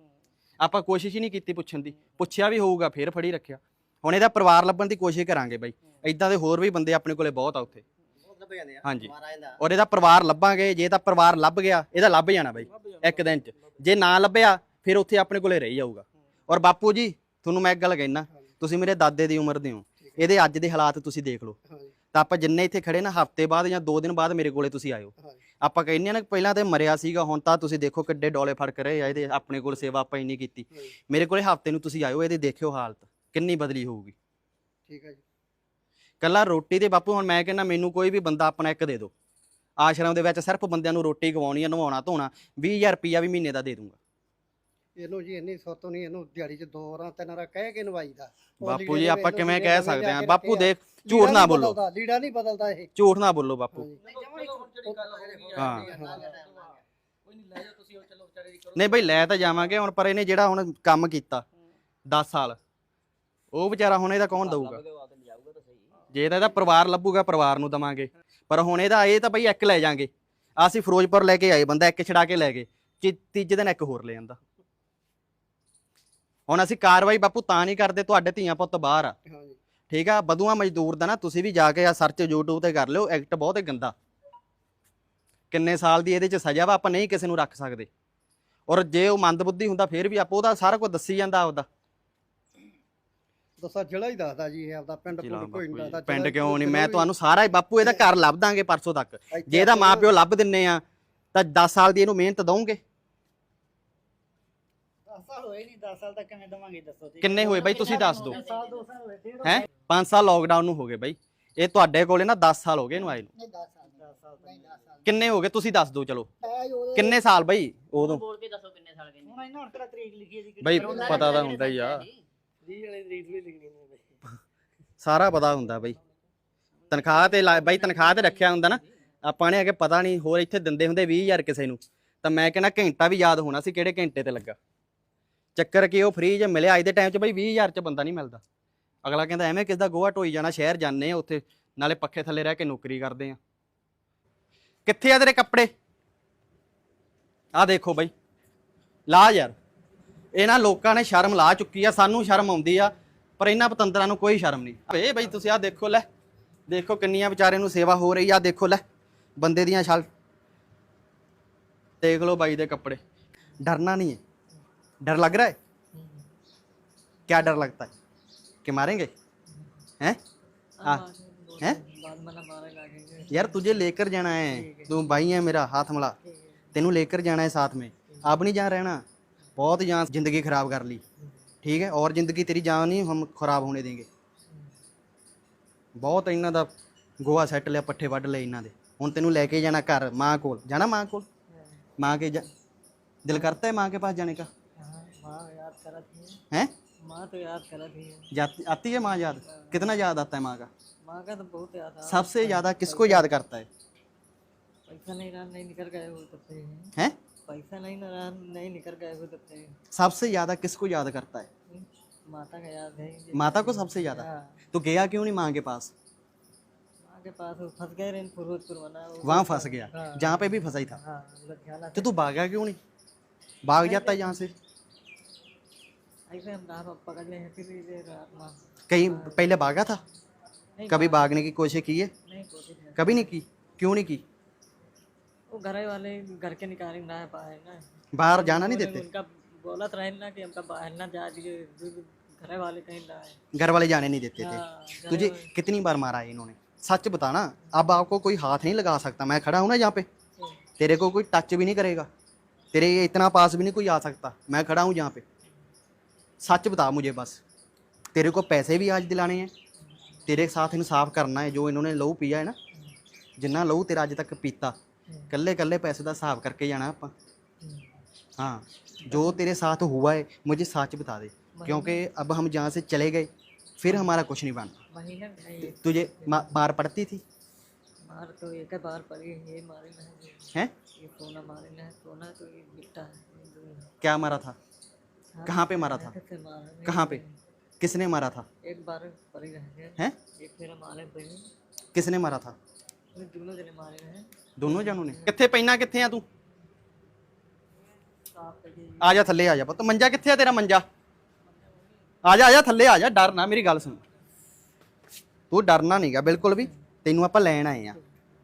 ਆਪਾਂ ਕੋਸ਼ਿਸ਼ ਹੀ ਨਹੀਂ ਕੀਤੀ ਪੁੱਛਣ ਦੀ। ਪੁੱਛਿਆ ਵੀ ਹੋਊਗਾ ਫੇਰ ਫੜੀ ਰੱਖਿਆ। ਹੁਣ ਇਹਦਾ ਪਰਿਵਾਰ ਲੱਭਣ ਦੀ ਕੋਸ਼ਿਸ਼ ਕਰਾਂਗੇ ਬਾਈ। ਇਦਾਂ ਦੇ ਹੋਰ ਵੀ ਬੰਦੇ ਆਪਣੇ ਕੋਲੇ ਬਹੁਤ ਆ ਉੱਥੇ। ਹਾਂਜੀ। ਔਰ ਇਹਦਾ ਪਰਿਵਾਰ ਲੱਭਾਂਗੇ ਜੇ ਤਾਂ ਪਰਿਵਾਰ ਲੱਭ ਗਿਆ ਇਹਦਾ ਲੱਭ ਜਾਣਾ ਬਾਈ। ਇੱਕ ਦਿਨ ਚ। ਜੇ ਨਾ ਲੱਭਿਆ ਫਿਰ ਉੱਥੇ ਆਪਣੇ ਕੋਲੇ ਰਹੀ ਜਾਊਗਾ। ਔਰ ਬਾਪੂ ਜੀ ਤੁਹਾਨੂੰ ਮੈਂ ਇੱਕ ਗੱਲ ਕਹਿਣਾ ਤੁਸੀਂ ਮੇਰੇ ਦਾਦੇ ਦੀ ਉਮਰ ਦੇ ਹੋ ਇਹਦੇ ਅੱਜ ਦੇ ਹਾਲਾਤ ਤੁਸੀਂ ਦੇਖ ਲਓ। ਹਾਂਜੀ। ਤਾਂ ਆਪਾਂ ਜਿੰਨੇ ਇੱਥੇ ਖੜੇ ਨਾ ਹਫ਼ਤੇ ਬਾਅਦ ਜਾਂ 2 ਦਿਨ ਬਾਅਦ ਮੇਰੇ ਕੋਲੇ ਤੁਸੀਂ ਆਇਓ। ਆਪਾਂ ਕਹਿੰਦੇ ਆ ਨਾ ਪਹਿਲਾਂ ਤੇ ਮਰਿਆ ਸੀਗਾ ਹੁਣ ਤਾਂ ਤੁਸੀਂ ਦੇਖੋ ਕਿੱਡੇ ਡੋਲੇ ਫੜਕ ਰਹੇ ਆ ਇਹਦੇ ਆਪਣੇ ਕੋਲ ਸੇਵਾ ਆਪਾਂ ਇੰਨੀ ਕੀਤੀ। ਮੇਰੇ ਕੋਲੇ ਹਫ਼ਤੇ ਨੂੰ ਤੁਸੀਂ ਆਇਓ ਇਹਦੇ ਦੇਖਿਓ ਹਾਲਤ ਕਿੰਨੀ ਬਦਲੀ ਹੋਊਗੀ। ਠੀਕ ਹੈ ਜੀ। ਕੱਲਾ ਰੋਟੀ ਦੇ ਬਾਪੂ ਹੁਣ ਮੈਂ ਕਹਿੰਦਾ ਮੈਨੂੰ ਕੋਈ ਵੀ ਬੰਦਾ ਆਪਣਾ ਇੱਕ ਦੇ ਦਿਓ ਆਸ਼ਰਮ ਦੇ ਵਿੱਚ ਸਿਰਫ ਬੰਦਿਆਂ ਨੂੰ ਰੋਟੀ ਖਵਾਉਣੀ ਆ ਨਵਾਉਣਾ ਧੋਣਾ 20000 ਰੁਪਿਆ ਵੀ ਮਹੀਨੇ ਦਾ ਦੇ ਦੂੰਗਾ। ਇਹਨੂੰ ਜੀ ਇੰਨੀ ਸੁਰਤ ਨਹੀਂ ਇਹਨੂੰ ਦਿਹਾੜੀ 'ਚ ਦੋ ਰਾਂ ਤਿੰਨ ਰਾਂ ਕਹਿ ਕੇ ਨਵਾਈਦਾ। ਉਹ ਬਾਪੂ ਲੀੜੇ ਜੀ ਆਪਾਂ ਕਿਵੇਂ ਕਹਿ ਸਕਦੇ ਲਿਆ ਆ ਕੇ ਬਾਪੂ। ਦੇਖ ਝੂਠ ਨਾ ਬੋਲੋ। ਬਦਲਦਾ, ਲੀੜਾ ਨਹੀਂ ਬਦਲਦਾ ਇਹ। ਝੂਠ ਨਾ ਬੋਲੋ ਬਾਪੂ। ਹਾਂ ਨਹੀਂ ਬਈ ਲੈ ਤਾਂ ਜਾਵਾਂਗੇ ਹੁਣ ਪਰ ਇਹਨੇ ਜਿਹੜਾ ਹੁਣ ਕੰਮ ਕੀਤਾ 10 ਸਾਲ ਉਹ ਵਿਚਾਰਾ ਹੁਣ ਇਹਦਾ ਕੌਣ ਦਊਗਾ? ਜੇ ਤਾਂ ਇਹਦਾ ਪਰਿਵਾਰ ਲੱਭੂਗਾ ਪਰਿਵਾਰ ਨੂੰ ਦਵਾਂਗੇ। ਪਰ ਹੁਣ ਇਹਦਾ ਇਹ ਤਾਂ ਬਈ ਇੱਕ ਲੈ ਜਾਾਂਗੇ। ਅਸੀਂ ਫਿਰੋਜ਼ਪੁਰ ਲੈ ਕੇ ਆਏ ਬੰਦਾ ਇੱਕ ਛਡਾ ਕੇ ਲੈ ਗਏ। ਤੀ- ਤੀਜੇ ਦਿਨ ਇੱਕ ਹੋਰ ਲੈ ਜਾਂਦਾ ਹੁਣ ਅਸੀਂ ਕਾਰਵਾਈ ਬਾਪੂ ਤਾਂ ਨਹੀਂ ਕਰਦੇ ਤੁਹਾਡੇ ਧੀਆਂ ਪੁੱਤ ਬਾਹਰ ਆ। ਹਾਂਜੀ। ਠੀਕ ਆ ਬਦੂਆ ਮਜ਼ਦੂਰ ਦਾ ਨਾ ਤੁਸੀਂ ਵੀ ਜਾ ਕੇ ਆ ਸਰਚ YouTube ਤੇ ਕਰ ਲਿਓ ਐਕਟ ਬਹੁਤ ਹੀ ਗੰਦਾ। ਕਿੰਨੇ ਸਾਲ ਦੀ ਇਹਦੇ ਚ ਸਜ਼ਾ ਵਾ ਆਪਾਂ ਨਹੀਂ ਕਿਸੇ ਨੂੰ ਰੱਖ ਸਕਦੇ। ਔਰ ਜੇ ਉਹ ਮੰਦਬੁੱਧੀ ਹੁੰਦਾ ਫੇਰ ਵੀ ਆਪੋ ਉਹਦਾ ਸਾਰਾ ਕੁਝ ਦੱਸੀ ਜਾਂਦਾ ਆਪਦਾ। ਦੱਸਾ ਜ਼ਿਲ੍ਹਾ ਹੀ ਦੱਸਦਾ ਜੀ ਇਹ ਆਪਦਾ ਪਿੰਡ ਪੁੰਡ ਕੋਈ ਨਹੀਂ ਦੱਸਦਾ ਪਿੰਡ ਕਿਉਂ ਨਹੀਂ? ਮੈਂ ਤੁਹਾਨੂੰ ਸਾਰਾ ਹੀ ਬਾਪੂ ਇਹਦਾ ਘਰ ਲੱਭ ਦਾਂਗੇ ਪਰਸੋਂ ਤੱਕ। ਜੇ ਇਹਦਾ ਮਾਪਿਓ ਲੱਭ ਦਿੰਨੇ ਆ ਤਾਂ 10 ਸਾਲ ਦੀ ਇਹਨੂੰ ਮਿਹਨਤ ਦਵੋਗੇ 10 ਸਾਲ ਹੋਏ ਨਹੀਂ 10 ਸਾਲ ਤੱਕ ਕਿਵੇਂ ਦਵਾਂਗੇ ਦੱਸੋ ਤੁਸੀਂ। ਕਿੰਨੇ ਹੋਏ ਬਾਈ? ਤੁਸੀਂ ਦੱਸ ਦਿਓ। ਸਾਲ 2 ਸਾਲ ਹੋਏ ਡੇਢ ਹੈ 5 ਸਾਲ ਲੋਕਡਾਊਨ ਨੂੰ ਹੋ ਗਏ ਬਾਈ। ਇਹ ਤੁਹਾਡੇ ਕੋਲੇ ਨਾ 10 ਸਾਲ ਹੋ ਗਏ ਇਹਨੂੰ ਆਏ ਨੂੰ। ਨਹੀਂ 10 ਸਾਲ 10 ਸਾਲ ਨਹੀਂ 10 ਸਾਲ। ਕਿੰਨੇ ਹੋ ਗਏ? ਤੁਸੀਂ ਦੱਸ ਦਿਓ ਚਲੋ। ਕਿੰਨੇ ਸਾਲ ਬਾਈ? ਉਦੋਂ। ਬੋਲ ਕੇ ਦੱਸੋ ਕਿੰਨੇ ਸਾਲ ਕਹਿੰਦੇ ਹੁਣ ਇਹਨਾਂ ਹੁਣ ਕਿਹੜਾ ਤਰੀਕ ਲਿਖੀ ਹੈ ਜੀ ਬਾਈ ਪਤਾ ਤਾਂ ਹੁੰਦਾ ਹੀ ਆ। 20 ਵਾਲੀ ਤਰੀਕ ਵੀ ਲਿਖਣੀ ਨੇ ਸਾਰਾ ਪਤਾ ਹੁੰਦਾ ਬਈ। ਤਨਖਾਹ ਤੇ ਲਾ- ਬਈ ਤਨਖਾਹ ਤੇ ਰੱਖਿਆ ਹੁੰਦਾ ਨਾ। ਆਪਾਂ ਨੇ ਅਗੇ ਪਤਾ ਨਹੀਂ ਹੋਰ ਇੱਥੇ ਦਿੰਦੇ ਹੁੰਦੇ 20000 ਕਿਸੇ ਨੂੰ। ਤਾਂ ਮੈਂ ਕਹਿੰਦਾ ਘੰਟਾ ਵੀ ਯਾਦ ਹੋਣਾ ਸੀ ਕਿਹੜੇ ਘੰਟੇ ਤੇ ਲੱਗਾ। ਚੱਕਰ ਕਿ ਉਹ ਫ੍ਰੀ ਜੇ ਮਿਲਿਆ ਅੱਜ ਦੇ ਟਾਈਮ 'ਚ ਬਈ 20000 'ਚ ਬੰਦਾ ਨਹੀਂ ਮਿਲਦਾ। ਅਗਲਾ ਕਹਿੰਦਾ ਐਵੇਂ ਕਿਸ ਦਾ ਗੋਹਾ ਢੋਈ ਜਾਣਾ, ਸ਼ਹਿਰ ਜਾਂਦੇ ਆ ਉੱਥੇ, ਨਾਲੇ ਪੱਖੇ ਥੱਲੇ ਰਹਿ ਕੇ ਨੌਕਰੀ ਕਰਦੇ ਆ। ਕਿੱਥੇ ਆ ਤੇਰੇ ਕੱਪੜੇ? ਆ ਦੇਖੋ ਬਈ। ਲਾ ਯਾਰ। ਇਹਨਾਂ ਲੋਕਾਂ ਨੇ ਸ਼ਰਮ ਲਾ ਚੁੱਕੀ ਆ, ਸਾਨੂੰ ਸ਼ਰਮ ਆਉਂਦੀ ਆ, ਪਰ ਇਹਨਾਂ ਪਤੰਦਰਾਂ ਨੂੰ ਕੋਈ ਸ਼ਰਮ ਨਹੀਂ। ਏ ਬਈ ਤੁਸੀਂ ਆ ਦੇਖੋ, ਲੈ। ਦੇਖੋ ਕਿੰਨੀਆਂ ਵਿਚਾਰਿਆਂ ਨੂੰ ਸੇਵਾ ਹੋ ਰਹੀ ਆ ਦੇਖੋ, ਲੈ। ਬੰਦੇ ਦੀਆਂ ਛਲ। ਦੇਖ ਲਓ ਬਾਈ ਦੇ ਕੱਪੜੇ। ਡਰਨਾ ਨਹੀਂ ਹੈ। डर लग रहा है क्या डर लगता है कि मारेंगे हैं हाँ हैं बाद में ना मारे लगेंगे यार तुझे लेकर जाना है तू भाई है मेरा हाथ मिला तेनू लेकर जाना है साथ में अब नहीं जा रहना बहुत यहाँ जिंदगी खराब कर ली ठीक है और जिंदगी तेरी जान नहीं हम खराब होने देंगे ਬਹੁਤ ਇਹਨਾਂ ਦਾ ਗੋਹਾ ਸੈੱਟ ਲਿਆ ਪੱਠੇ ਵੱਢ ਲਏ ਇਹਨਾਂ ਦੇ ਹੁਣ ਤੈਨੂੰ ਲੈ ਕੇ ਜਾਣਾ ਘਰ ਮਾਂ ਕੋਲ ਜਾਣਾ ਮਾਂ ਕੋਲ माँ के जा दिल करता है माँ के पास जाने का हाँ, माँ याद करा थी हैं माँ तो याद थी जाती आती है माँ याद? कितना याद आता है माँ का? माँ का तो बहुत याद आता सबसे ज़्यादा किसको याद करता है? पैसा नहीं रहा नहीं निकल गए हो तब से हैं। पैसा नहीं रहा नहीं निकल गए हो तब से सबसे ज़्यादा किसको याद करता है? माता का याद है। माता को सबसे ज़्यादा? हाँ, तो गया क्यों नहीं माँ के पास? के पास फंस गए वहाँ फंस गया। हाँ। जहाँ पे भी फंसा ही था। हाँ तो तू भागा क्यों नहीं? भाग जाता है यहाँ से ऐसे हम रात पकड़ ले फिर इधर रात माँ कहीं पहले भागा था? कभी भागने की कोशिश की है? नहीं कभी नहीं की? क्यों नहीं की? वो घर वाले घर के निकाल ना पाए ना। बाहर जाना नहीं देते? उनका बोला रहे ना कि हमका बाहर ना जा दिए घर वाले कहीं लाए घर वाले जाने नहीं देते थे। हाँ, तुझे कितनी बार मारा है इन्होंने? सच बताना अब आपको कोई हाथ नहीं लगा सकता। मैं खड़ा हूँ ना यहाँ पे। तेरे को कोई टच भी नहीं करेगा। तेरे इतना पास भी नहीं कोई आ सकता। मैं खड़ा हूँ यहाँ पे। सच बता मुझे बस तेरे को पैसे भी आज दिलाने हैं तेरे साथ इंसाफ करना है जो इन्होंने लहू पिया है ना जिन्ना लहू तेरा अज तक पीता कल्ले कल्ले पैसे का हिसाब करके जाना ਆਪਾਂ हाँ जो तेरे साथ हुआ है मुझे सच बता दे क्योंकि अब हम जहाँ से चले गए फिर हमारा कुछ नहीं बनना महीने में नहीं तुझे मा- मार पड़ती थी मार तो एक बार पड़ी ये मारे ना है हैं ये सोना मारे ना है सोना तो ये बिकता है ये दो है। क्या मारा था हाँ, कहाँ पे मारा था ऐसे से मारा नहीं। कहाँ पे किसने मारा था एक बार पड़े गए हैं हैं एक मेरा माले बहन किसने मारा था ये दोनों जने मारे गए हैं ਦੋਨੋਂ ਜਾਨੋਂ ਨੇ ਕਿੱਥੇ ਪੈਣਾ ਕਿੱਥੇ ਆ ਤੂੰ साफ करके ਆ ਜਾ ਥੱਲੇ ਆ ਜਾ ਪੁੱਤ ਮੰਜਾ ਕਿੱਥੇ ਆ ਤੇਰਾ ਮੰਜਾ ਆ ਜਾ ਆ ਜਾ ਥੱਲੇ ਆ ਜਾ ਡਰ ਨਾ ਮੇਰੀ ਗੱਲ ਸੁਣ ਤੂੰ ਡਰਨਾ ਨਹੀਂਗਾ ਬਿਲਕੁਲ ਵੀ ਤੈਨੂੰ ਆਪਾਂ ਲੈਣ ਆਏ ਆ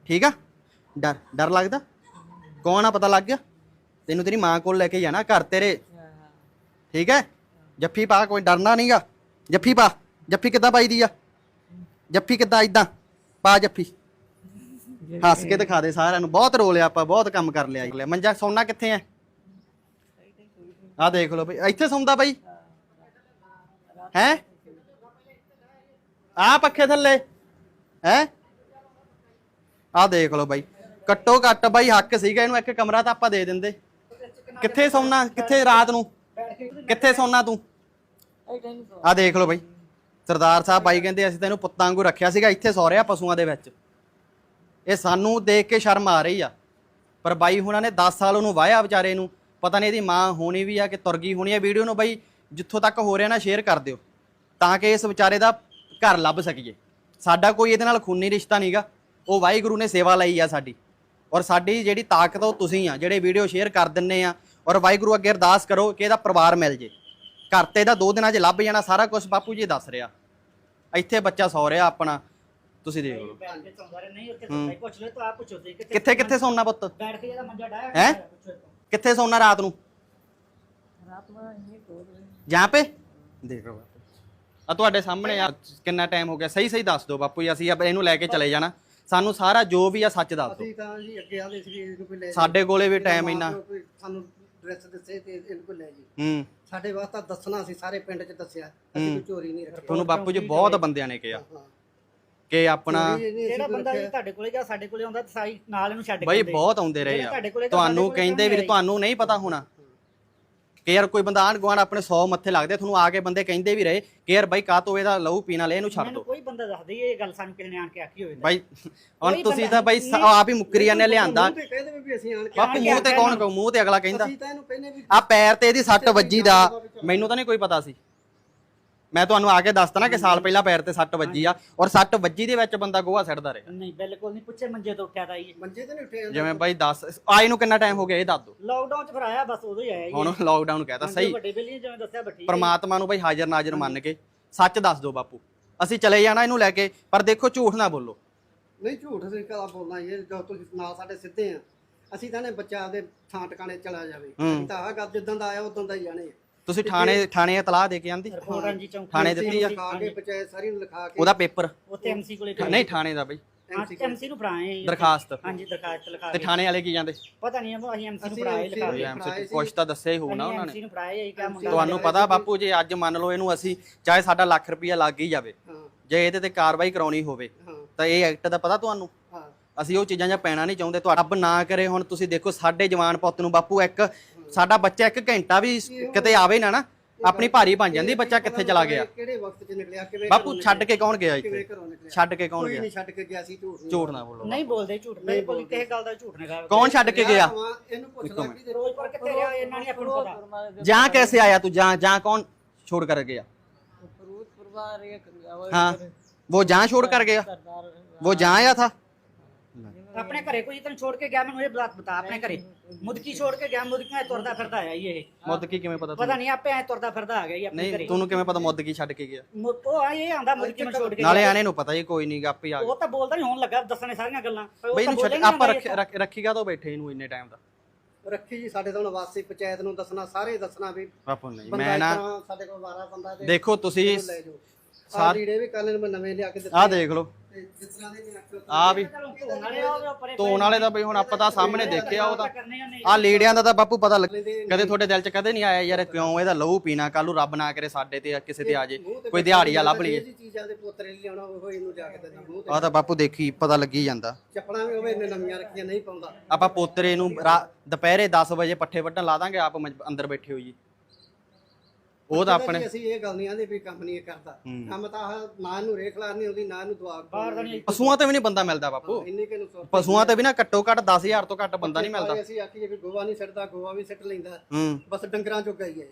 ਠੀਕ ਆ ਡਰ ਡਰ ਲੱਗਦਾ ਕੌਣ ਆ ਪਤਾ ਲੱਗ ਗਿਆ ਤੈਨੂੰ ਤੇਰੀ ਮਾਂ ਕੋਲ ਲੈ ਕੇ ਜਾਣਾ ਘਰ ਤੇਰੇ ਠੀਕ ਹੈ? ਜੱਫੀ ਪਾ, ਕੋਈ ਡਰਨਾ ਨਹੀਂਗਾ ਜੱਫੀ ਪਾ। ਜੱਫੀ ਕਿੱਦਾਂ ਪਾਈਦੀ ਆ? ਜੱਫੀ ਕਿੱਦਾਂ ਇਦਾਂ ਪਾ ਜੱਫੀ। ਹੱਸ ਕੇ ਦਿਖਾ ਦੇ ਸਾਰਿਆਂ ਨੂੰ। ਬਹੁਤ ਰੋਲਿਆ ਆਪਾਂ, ਬਹੁਤ ਕੰਮ ਕਰ ਲਿਆ ਜੀ ਮੰਜਾ ਸੌਣਾ ਕਿੱਥੇ ਆ ਆ ਦੇਖ ਲਓ ਬਈ। ਇੱਥੇ ਸੌਂਦਾ ਬਈ। ਹੈ? ਆ ਪੱਖੇ ਥੱਲੇ। ਹੈ? ਆ ਦੇਖ ਲਓ ਬਾਈ। ਘੱਟੋ ਘੱਟ ਬਾਈ ਹੱਕ ਸੀਗਾ ਇਹਨੂੰ। ਇੱਕ ਕਮਰਾ ਤਾਂ ਆਪਾਂ ਦੇ ਦਿੰਦੇ। ਕਿੱਥੇ ਸੌਣਾ? ਕਿੱਥੇ ਰਾਤ ਨੂੰ? ਕਿੱਥੇ ਸੋਨਾ ਤੂੰ? ਆ ਦੇਖ ਲਓ ਬਾਈ। ਸਰਦਾਰ ਸਾਹਿਬ ਬਾਈ ਕਹਿੰਦੇ, ਅਸੀਂ ਤੈਨੂੰ ਪੁੱਤਾਂ ਵਾਂਗੂ ਰੱਖਿਆ ਸੀਗਾ, ਇੱਥੇ ਸੌ ਸੌਰਿਆ ਪਸ਼ੂਆਂ ਦੇ ਵਿੱਚ। ਇਹ ਸਾਨੂੰ ਦੇਖ ਕੇ ਸ਼ਰਮ ਆ ਰਹੀ ਆ। ਪਰ ਬਾਈ ਹੁਣਾਂ ਨੇ 10 ਸਾਲ ਉਹਨੂੰ ਵਾਹਿਆ ਵਿਚਾਰੇ ਨੂੰ। ਪਤਾ ਨਹੀਂ ਇਹਦੀ ਮਾਂ ਹੋਣੀ ਵੀ ਆ ਕਿ ਤੁਰ ਗਈ ਹੋਣੀ ਆ। ਵੀਡੀਓ ਨੂੰ ਬਾਈ ਜਿੱਥੋਂ ਤੱਕ ਹੋ ਰਿਹਾ ਨਾ ਸ਼ੇਅਰ ਕਰ ਦਿਓ। ਤਾਂ ਕਿ ਇਸ ਵਿਚਾਰੇ ਦਾ ਘਰ ਲੱਭ ਸਕੀਏ। ਸਾਡਾ ਕੋਈ ਇਹਦੇ ਨਾਲ ਖੂਨੀ ਰਿਸ਼ਤਾ ਨਹੀਂਗਾ ਉਹ ਵਾਹਿਗੁਰੂ ਨੇ ਸੇਵਾ ਲਈ ਆ ਸਾਡੀ। ਔਰ ਸਾਡੀ ਜਿਹੜੀ ਤਾਕਤ ਉਹ ਤੁਸੀਂ ਆ। ਜਿਹੜੇ ਵੀਡੀਓ ਸ਼ੇਅਰ ਕਰ ਦਿੰਨੇ ਆ ਔਰ ਵਾਹਿਗੁਰੂ ਅੱਗੇ ਅਰਦਾਸ ਕਰੋ ਕਿ ਇਹਦਾ ਪਰਿਵਾਰ ਮਿਲ ਜੇ। ਘਰ ਤੇ ਇਹਦਾ ਦੋ ਦਿਨਾਂ 'ਚ ਲੱਭ ਜਾਣਾ ਸਾਰਾ ਕੁਝ ਬਾਪੂ ਜੀ ਦੱਸ ਰਿਹਾ। ਇੱਥੇ ਬੱਚਾ ਸੌ ਰਿਹਾ ਆਪਣਾ। ਤੁਸੀਂ ਦੇਖ ਲਓ। ਕਿੱਥੇ ਕਿੱਥੇ ਸੌਣਾ ਪੁੱਤ? ਬੈਠ ਕੇ ਜਿਹੜਾ ਮੰਜਾ ਡਾਇਆ ਹੈ? ਕਿੱਥੇ ਸੌਣਾ ਰਾਤ ਨੂੰ? ਰਾਤ ਨੂੰ ਇਹ ਕੋਲ ਜਾਂ ਪੇ? ਦੇਖ ਲਓ ਆ ਤੁਹਾਡੇ ਸਾਹਮਣੇ ਆ ਕਿੰਨਾ ਟਾਈਮ ਹੋ ਗਿਆ? ਸਹੀ ਸਹੀ ਦੱਸ ਦਿਓ ਬਾਪੂ ਜੀ ਅਸੀਂ ਇਹਨੂੰ ਲੈ ਕੇ ਚਲੇ ਜਾਣਾ। ਸਾਨੂੰ ਸਾਰਾ ਜੋ ਵੀ ਆ ਸੱਚ ਦੱਸ ਦਿਓ। ਸਾਡੇ ਕੋਲੇ ਵੀ ਟਾਈਮ ਇੰਨਾ। ਸਾਨੂੰ ਡਰੈਸ ਦੱਸੇ ਤੇ ਇਹਨੂੰ ਕੋਈ ਲੈ ਜੀ ਹੂੰ। ਸਾਡੇ ਵਾਸਤੇ ਦੱਸਣਾ ਸੀ ਸਾਰੇ ਪਿੰਡ 'ਚ ਦੱਸਿਆ। ਅਸੀਂ ਕੋਈ ਚੋਰੀ ਨਹੀਂ ਰੱਖੀ। ਤੁਹਾਨੂੰ ਬਾਪੂ ਜੀ ਬਹੁਤ ਬੰਦਿਆਂ ਨੇ ਕਿਹਾ। ਹਾਂ। ਕਿ ਆਪਣਾ ਚੋਰੀ ਨਹੀਂ ਅਸੀਂ ਜਿਹੜਾ ਕੋਈ ਬੰਦਾ ਜੀ ਰੱਖਿਆ। ਤੁਹਾਡੇ ਕੋਲੇ ਜਾਂ ਸਾਡੇ ਕੋਲੇ ਆਉਂਦਾ ਤਾਂ ਸਾਈ ਨਾਲ ਇਹਨੂੰ ਛੱਡ ਕੇ ਬਈ ਆਉਂਦੇ। ਬਹੁਤ ਆਉਂਦੇ ਰਹੇ ਜਿਹੜੇ ਆ। ਤੁਹਾਡੇ ਕੋਲੇ ਤਾਂ ਤੁਹਾਨੂੰ ਸਾਡੇ ਕੋਲੇ ਕਹਿੰਦੇ ਵੀ ਤੁਹਾਨੂੰ ਨਹੀਂ ਪਤਾ ਹੋਣਾ। ਕਿ ਯਾਰ ਕੋਈ ਬੰਦਾ ਆਂਢ ਗੁਆਂਢ ਆਪਣੇ 100 ਮੱਥੇ ਲੱਗਦੇ ਤੁਹਾਨੂੰ ਆ ਕੇ ਬੰਦੇ ਕਹਿੰਦੇ ਵੀ ਰਹੇ ਕਿ ਯਾਰ ਬਾਈ ਕਾਹ ਤੋਂ ਇਹਦਾ ਲਹੂ ਪੀਣਾ ਲੈ ਇਹਨੂੰ ਛੱਡ ਦਿਓ ਕੋਈ ਬੰਦਾ ਦੱਸ ਦੇ ਇਹ ਗੱਲ ਸਾਨੂੰ ਕਿਸੇ ਨੇ ਆਣ ਕੇ ਆਖੀ ਹੋਵੇ ਬਾਈ ਹੁਣ ਤੁਸੀਂ ਤਾਂ ਬਾਈ ਆਪ ਹੀ ਮੁੱਕਰੀ ਜਾਂਦੇ ਲਿਆਂਦਾ। ਆਣ ਕੇ ਬਾਪੂ ਮੂੰਹ ਤੇ ਕੌਣ ਕਹੂ? ਮੂੰਹ ਤੇ ਅਗਲਾ ਕਹਿੰਦਾ। ਆ ਪੈਰ ਤੇ ਇਹਦੀ ਸੱਟ ਵੱਜੀ ਦਾ। ਮੈਨੂੰ ਤਾਂ ਨਹੀਂ ਕੋਈ ਪਤਾ ਸੀ। ਮੈਂ ਤੁਹਾਨੂੰ ਆ ਕੇ ਦੱਸਤਾ ਨਾ ਕਿ ਸਾਲ ਪਹਿਲਾਂ ਪੈਰ ਤੇ ਸੱਟ ਵੱਜੀ ਆ ਔਰ ਸੱਟ ਵੱਜੀ ਦੇ ਵਿੱਚ ਬੰਦਾ ਗੋਹਾ ਸਿੱਟਦਾ ਰਿਹਾ। ਨਹੀਂ ਬਿਲਕੁਲ ਨਹੀਂ ਪੁੱਛੇ ਮੰਜੇ ਤੋਂ ਉੱਠਿਆ ਤਾਂ ਇਹ ਮੰਜੇ ਤੇ ਨਹੀਂ ਉੱਠੇ ਜਾਂਦੇ। ਜਿਵੇਂ ਬਾਈ ਦੱਸ ਆਏ ਨੂੰ ਕਿੰਨਾ ਟਾਈਮ ਹੋ ਗਿਆ ਇਹ ਦੱਸ ਦਿਓ ਲਾਕਡਾਊਨ ਚ ਫਿਰ ਆਇਆ ਬਸ ਉਦੋਂ ਹੀ ਆਇਆ ਜੀ ਹੁਣ ਲਾਕਡਾਊਨ ਕਹਿਤਾ ਸਹੀ। ਵੱਡੇ ਬੇਲੀ ਜਿਵੇਂ ਦੱਸਿਆ ਬੱਠੀ ਪਰਮਾਤਮਾ ਨੂੰ ਬਾਈ ਹਾਜ਼ਰ ਨਾਜ਼ਰ ਮੰਨ ਕੇ। ਸੱਚ ਦੱਸ ਦਿਓ ਬਾਪੂ ਅਸੀਂ ਚਲੇ ਜਾਣਾ ਇਹਨੂੰ ਲੈ ਕੇ ਪਰ ਦੇਖੋ ਝੂਠ ਨਾ ਬੋਲੋ। ਨਹੀਂ ਝੂਠ ਅਸੀਂ ਕਲਾ ਬੋਲਣਾ ਇਹ ਜੋ ਤੁਸੀਂ ਨਾਲ ਸਾਡੇ ਸਿੱਧੇ ਆ। ਅਸੀਂ ਤਾਂ ਨੇ ਬੱਚਾ ਆਪਦੇ ਥਾਂ ਟਿਕਾਣੇ ਚਲਾ ਜਾਵੇ। ਅਸੀਂ ਤਾਂ ਆਹ ਗੱਲ ਜਿੱਦਾਂ ਦਾ ਆਇਆ ਉਦੋਂ ਦਾ ਹੀ ਜਾਣੇ ਆ। ਤੁਸੀਂ ਥਾਣੇ ਥਾਣੇ ਇਤਲਾਹ ਦੇ ਕੇ ਆਂਦੀ? ਰਿਪੋਰਟਾਂ ਜੀ ਚੌਂਕੀ ਥਾਣੇ ਦਿੱਤੀ ਆ? ਲਿਖਾ ਕੇ ਪੰਚਾਇਤ ਸਾਰੀ ਨੂੰ ਲਿਖਾ ਕੇ ਉਹਦਾ ਪੇਪਰ? ਉੱਥੇ ਐਮਸੀ ਕੋਲੇ ਨਹੀਂ ਥਾਣੇ ਦਾ ਬਾਈ। ਐਮਸੀ ਨੂੰ ਫੜਾਏ ਜੀ। ਦਰਖਾਸਤ। ਹਾਂਜੀ ਦਰਖਾਸਤ ਲਿਖਾ ਤੇ ਕੇ। ਥਾਣੇ ਵਾਲੇ ਕੀ ਜਾਂਦੇ? ਪਤਾ ਨਹੀਂ ਅਸੀਂ ਐਮਸੀ ਨੂੰ ਅਸੀਂ ਫੜਾਏ ਲਿਖਾ ਕੇ। ਨੂੰ ਐਮਸੀ ਕੁਛ ਤਾਂ ਦੱਸਿਆ ਹੀ ਹੋਊ ਨਾ ਉਹਨਾਂ ਐਮਸੀ ਨੇ। ਨੂੰ ਫੜਾਏ ਇਹ ਕਿਆ ਮੁੰਡਾ ਤੁਹਾਨੂੰ ਪਤਾ ਬਾਪੂ ਜੇ ਅੱਜ ਮੰਨ ਲਓ ਇਹਨੂੰ ਅਸੀਂ ਚਾਹੇ ਸਾਡਾ ਲੱਖ ਰੁਪਈਆ ਲੱਗ ਹੀ ਜਾਵੇ ਹਾਂ। ਜੇ ਇਹਦੇ ਤੇ ਕਾਰਵਾਈ ਕਰਾਉਣੀ ਹੋਵੇ ਹਾਂ। ਤਾਂ ਇਹ ਐਕਟ ਦਾ ਪਤਾ ਤੁਹਾਨੂੰ? ਹਾਂ। ਅਸੀਂ ਉਹ ਚੀਜ਼ਾਂ 'ਚ ਪੈਣਾ ਨਹੀਂ ਚਾਹੁੰਦੇ। ਤੁਹਾਡਾ ਰੱਬ ਨਾ ਕਰੇ ਹੁਣ ਤੁਸੀਂ ਦੇਖੋ ਸਾਡੇ ਜਵਾਨ ਪੁੱਤ ਨੂੰ ਬਾਪੂ ਇੱਕ ਸਾਡਾ ਬੱਚਾ ਇੱਕ ਘੰਟਾ ਵੀ ਕਿਤੇ ਆਵੇ ਨਾ ਨਾ ਆਪਣੀ ਭਾਰੀ ਬਣ ਜਾਂਦੀ ਬੱਚਾ ਕਿੱਥੇ ਚਲਾ ਗਿਆ ਕਿਹੜੇ ਵਕਤ 'ਚ ਨਿਕਲਿਆ ਕਿਵੇਂ ਬਾਪੂ ਘਰੋਂ ਛੱਡ ਕੇ ਕੌਣ ਗਿਆ ਕਿਵੇਂ ਇੱਥੇ ਘਰੋਂ ਨਿਕਲਿਆ ਛੱਡ ਕੇ ਕੌਣ ਕੋਈ ਗਿਆ ਨਹੀਂ ਛੱਡ ਕੇ ਗਿਆ ਸੀ ਝੂਠ ਨਹੀਂ ਝੂਠ ਨਾ ਬੋਲੋ ਨਹੀਂ ਬੋਲਦੇ ਝੂਠ ਬਿਲਕੁਲ ਕਿਸੇ ਗੱਲ ਦਾ ਝੂਠ ਨਹੀਂ ਗਾ ਕੌਣ ਛੱਡ ਕੇ ਗਿਆ ਹਾਂ, ਇਹਨੂੰ ਪੁੱਛ ਇੱਕੋ ਲੈ ਮਿੰਟ। ਵੀ ਫਿਰੋਜ਼ਪੁਰ ਕਿੱਥੇ ਰਿਹਾ ਇਹਨਾਂ ਨੇ ਆਪਾਂ ਨੂੰ ਪਤਾ ਜਾਂ कैसे आया तू जहाँ जहाँ कौन छोड़ कर गया फिरोजपुर बाहर एक हाँ वो जहाँ छोड़ कर गया सरदार वो जहाँ आया था ਆਪਣੇ ਘਰੇ ਕੋਈ ਤੈਨੂੰ ਛੋੜ ਕੇ ਗਿਆ ਮੈਨੂੰ ਇਹ ਬਾਤ ਬਤਾ ਆਪਣੇ ਘਰੇ। ਮੁਦਕੀ ਛੋੜ ਕੇ ਗਿਆ ਮੁਦਕੀ ਐ ਤੁਰਦਾ ਫਿਰਦਾ ਆਇਆ ਜੀ ਇਹ। ਮੁੱਦ ਕੀ ਕਿਵੇਂ ਪਤਾ ਪਤਾ ਤੁਹਾਨੂੰ? ਨਹੀਂ ਆਪੇ ਐ ਤੁਰਦਾ ਫਿਰਦਾ ਆ ਗਿਆ ਜੀ ਆਪਣੇ ਨਹੀਂ ਘਰੇ। ਤੁਹਾਨੂੰ ਕਿਵੇਂ ਪਤਾ ਮੁੱਦ ਕੀ ਛੱਡ ਕੇ ਗਿਆ? ਮੁ- ਉਹ ਆ ਇਹ ਆਂਦਾ ਮੁਦਕੀ ਨੂੰ ਛੋੜ ਕੇ ਨਾਲੇ ਗਿਆ। ਆਣੇ ਨੂੰ ਪਤਾ ਹੀ ਕੋਈ ਨਹੀਂ ਆਪੇ ਆ ਉਹ ਤਾਂ ਬੋਲਦਾ ਨਹੀਂ ਹੋਣ ਲੱਗਾ ਦੱਸਣੇ ਸਾਰੀਆਂ ਗੱਲਾਂ। ਪਰ ਉਹ ਬਈ ਤਾਂ ਇਹਨੂੰ ਛੱਡ ਆਪਾਂ ਜਾਂਦਾ ਰੱਖ- ਰੱਖ- ਰੱਖੀਗਾ ਤਾਂ ਬੈਠੇ ਇਹਨੂੰ ਇੰਨੇ ਟਾਈਮ ਦਾ? ਰੱਖੀ ਜੀ ਸਾਡੇ ਤੋਂ ਵਾਸੀ ਪੰਚਾਇਤ ਨੂੰ ਦੱਸਣਾ ਸਾਰੇ ਦੱਸਣਾ ਵੀ ਬਾਪੂ ਨਹੀਂ ਬੰਦਾ ਮੈਂ ਨਾ ਸਾਡੇ ਕੋਲ 12 ਬੰਦਾ ਤੇ ਦੇਖੋ ਤੁਸੀਂ ਲੈ ਜਾਓ। ਲੀੜੇ ਵੀ ਕੱਲ ਨੂੰ ਮੈਂ ਨਵੇਂ ਲਿਆ ਕੇ ਦਿੱਤੇ ਆਹ ਦੇਖ ਲਓ। ਆ ਵੀ। ਧੋਣ ਵਾਲੇ ਆ ਦਾ ਬਈ ਹੁਣ ਆਪਾਂ ਤਾਂ ਸਾਹਮਣੇ ਦੇਖਿਆ ਉਹ ਤਾਂ। ਆ ਲੀੜਿਆਂ ਦਾ ਤਾਂ ਬਾਪੂ ਪਤਾ ਲੱਗ ਕਦੇ ਤੁਹਾਡੇ ਦਿਲ 'ਚ ਕਦੇ ਨਹੀਂ ਆਇਆ ਯਾਰ ਕਿਉਂ ਇਹਦਾ ਲਹੂ ਪੀਣਾ ਕੱਲ ਨੂੰ ਰੱਬ ਨਾ ਕਰੇ ਸਾਡੇ ਤੇ ਜਾਂ ਕਿਸੇ ਤੇ ਆ ਜੇ ਕੋਈ ਦਿਹਾੜੀਆ ਲੱਭ ਲਈਏ। ਆ ਤਾਂ ਬਾਪੂ ਦੇਖੀ ਪਤਾ ਲੱਗੀ ਜਾਂਦਾ। ਚੱਪਲਾਂ ਵੀ ਹੋਵੇ ਇਹਨੇ ਨਵੀਆਂ ਰੱਖੀਆਂ ਨਹੀਂ ਪਾਉਂਦਾ। ਆਪਾਂ ਪੋਤਰੇ ਨੂੰ ਦੁਪਹਿਰੇ 10 ਵਜੇ ਪੱਠੇ ਵੱਢਣ ਲਾ ਦਾਂਗੇ ਆਪ ਅੰਦਰ ਬੈਠੇ ਹੋਈ ਜੀ ਉਹ ਤਾਂ ਆਪਣੇ ਅਸੀਂ ਇਹ ਗੱਲ ਨਹੀਂ ਆਂਦੇ ਵੀ ਕੰਮ ਨਹੀਂ ਇਹ ਕਰਦਾ। ਕੰਮ ਤਾਂ ਆਹ ਨਾ ਇਹਨੂੰ ਰੇਖ ਲਾਰਨੀ ਆਉਂਦੀ ਨਾ ਇਹਨੂੰ ਦੁਆ ਬਾਹਰ ਦਾ ਨਹੀਂ ਪਸ਼ੂਆਂ ਤੇ ਵੀ ਨਹੀਂ ਬੰਦਾ ਮਿਲਦਾ ਬਾਪੂ। ਇੰਨੇ ਕਿ ਨੂੰ ਸੌ ਪਸ਼ੂਆਂ ਤੇ ਵੀ ਨਾ ਘੱਟੋ ਘੱਟ 10000 ਤੋਂ ਘੱਟ ਬੰਦਾ ਨਹੀਂ ਮਿਲਦਾ। ਅਸੀਂ ਆਖੀਏ ਵੀ ਗੋਵਾ ਨਹੀਂ ਛੱਡਦਾ ਗੋਵਾ ਵੀ ਸਿੱਟ ਲੈਂਦਾ। ਬਸ ਡੰਗਰਾਂ ਚੋਂ ਗਈ ਹੈ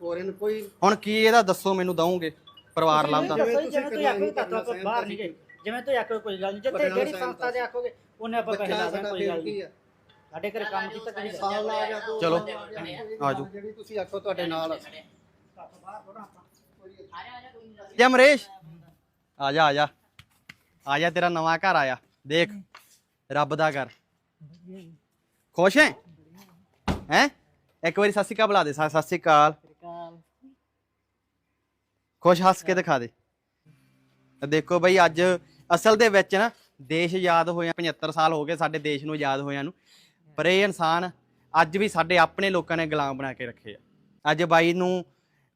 ਹੋਰ ਇਹਨੂੰ ਕੋਈ ਹੁਣ ਕੀ ਇਹਦਾ ਦੱਸੋ ਮੈਨੂੰ ਦਵੋਗੇ ਪਰਿਵਾਰ ਲੱਭਦਾ ਜਿਵੇਂ ਤੁਸੀਂ ਤਾਂ ਬਾਹਰ ਨਹੀਂ ਗਏ ਜਿਵੇਂ ਆਖੋ ਕੋਈ ਗੱਲ ਨਹੀਂ ਜਿੱਥੇ ਜਿਹੜੀ ਸੰਸਥਾ ਦੇ ਆਖੋਗੇ ਉਹਨੇ ਆਪਾਂ ਪੈਸੇ ਬੱਚਾ ਲਾ ਦੇਣਾ ਸਾਡਾ ਕੋਈ ਗੱਲ ਨਹੀਂ ਸਾਡੇ ਘਰੇ ਕੰਮ ਕੀਤਾ ਤੁਸੀਂ ਸਾਲ ਲਾ ਗਿਆ ਦੋ ਚਲੋ। ਆਜੋ। ਜਿਹੜੀ ਤੁਸੀਂ ਆਖੋ ਤੁਹਾਡੇ ਨਾਲ ਜਾ ਅਮਰੇਸ਼ ਆ ਜਾ ਆ ਜਾ। ਆ ਜਾ, ਤੇਰਾ ਨਵਾਂ ਘਰ ਆਇਆ। ਦੇਖ, ਰੱਬ ਦਾ ਘਰ। ਖੁਸ਼ ਹੈ? ਹੈ? ਇੱਕ ਵਾਰੀ ਸਤਿ ਸ਼੍ਰੀ ਅਕਾਲ ਬੁਲਾ ਦੇ ਸਤਿ ਸ਼੍ਰੀ ਅਕਾਲ। ਖੁਸ਼ ਹੱਸ ਕੇ ਦਿਖਾ ਦੇ। ਦੇਖੋ ਬਈ, ਅੱਜ ਅਸਲ ਦੇ ਵਿੱਚ ਨਾ ਦੇਸ਼ ਆਜ਼ਾਦ ਹੋਇਆ 75 ਸਾਲ ਹੋ ਗਏ ਸਾਡੇ ਦੇਸ਼ ਨੂੰ ਆਜ਼ਾਦ ਹੋਇਆ ਨੂੰ। ਪਰ ਇਹ ਇਨਸਾਨ ਅੱਜ ਵੀ ਸਾਡੇ ਆਪਣੇ ਲੋਕਾਂ ਨੇ ਗੁਲਾਮ ਬਣਾ ਕੇ ਰੱਖੇ ਆ। ਅੱਜ ਬਾਈ ਨੂੰ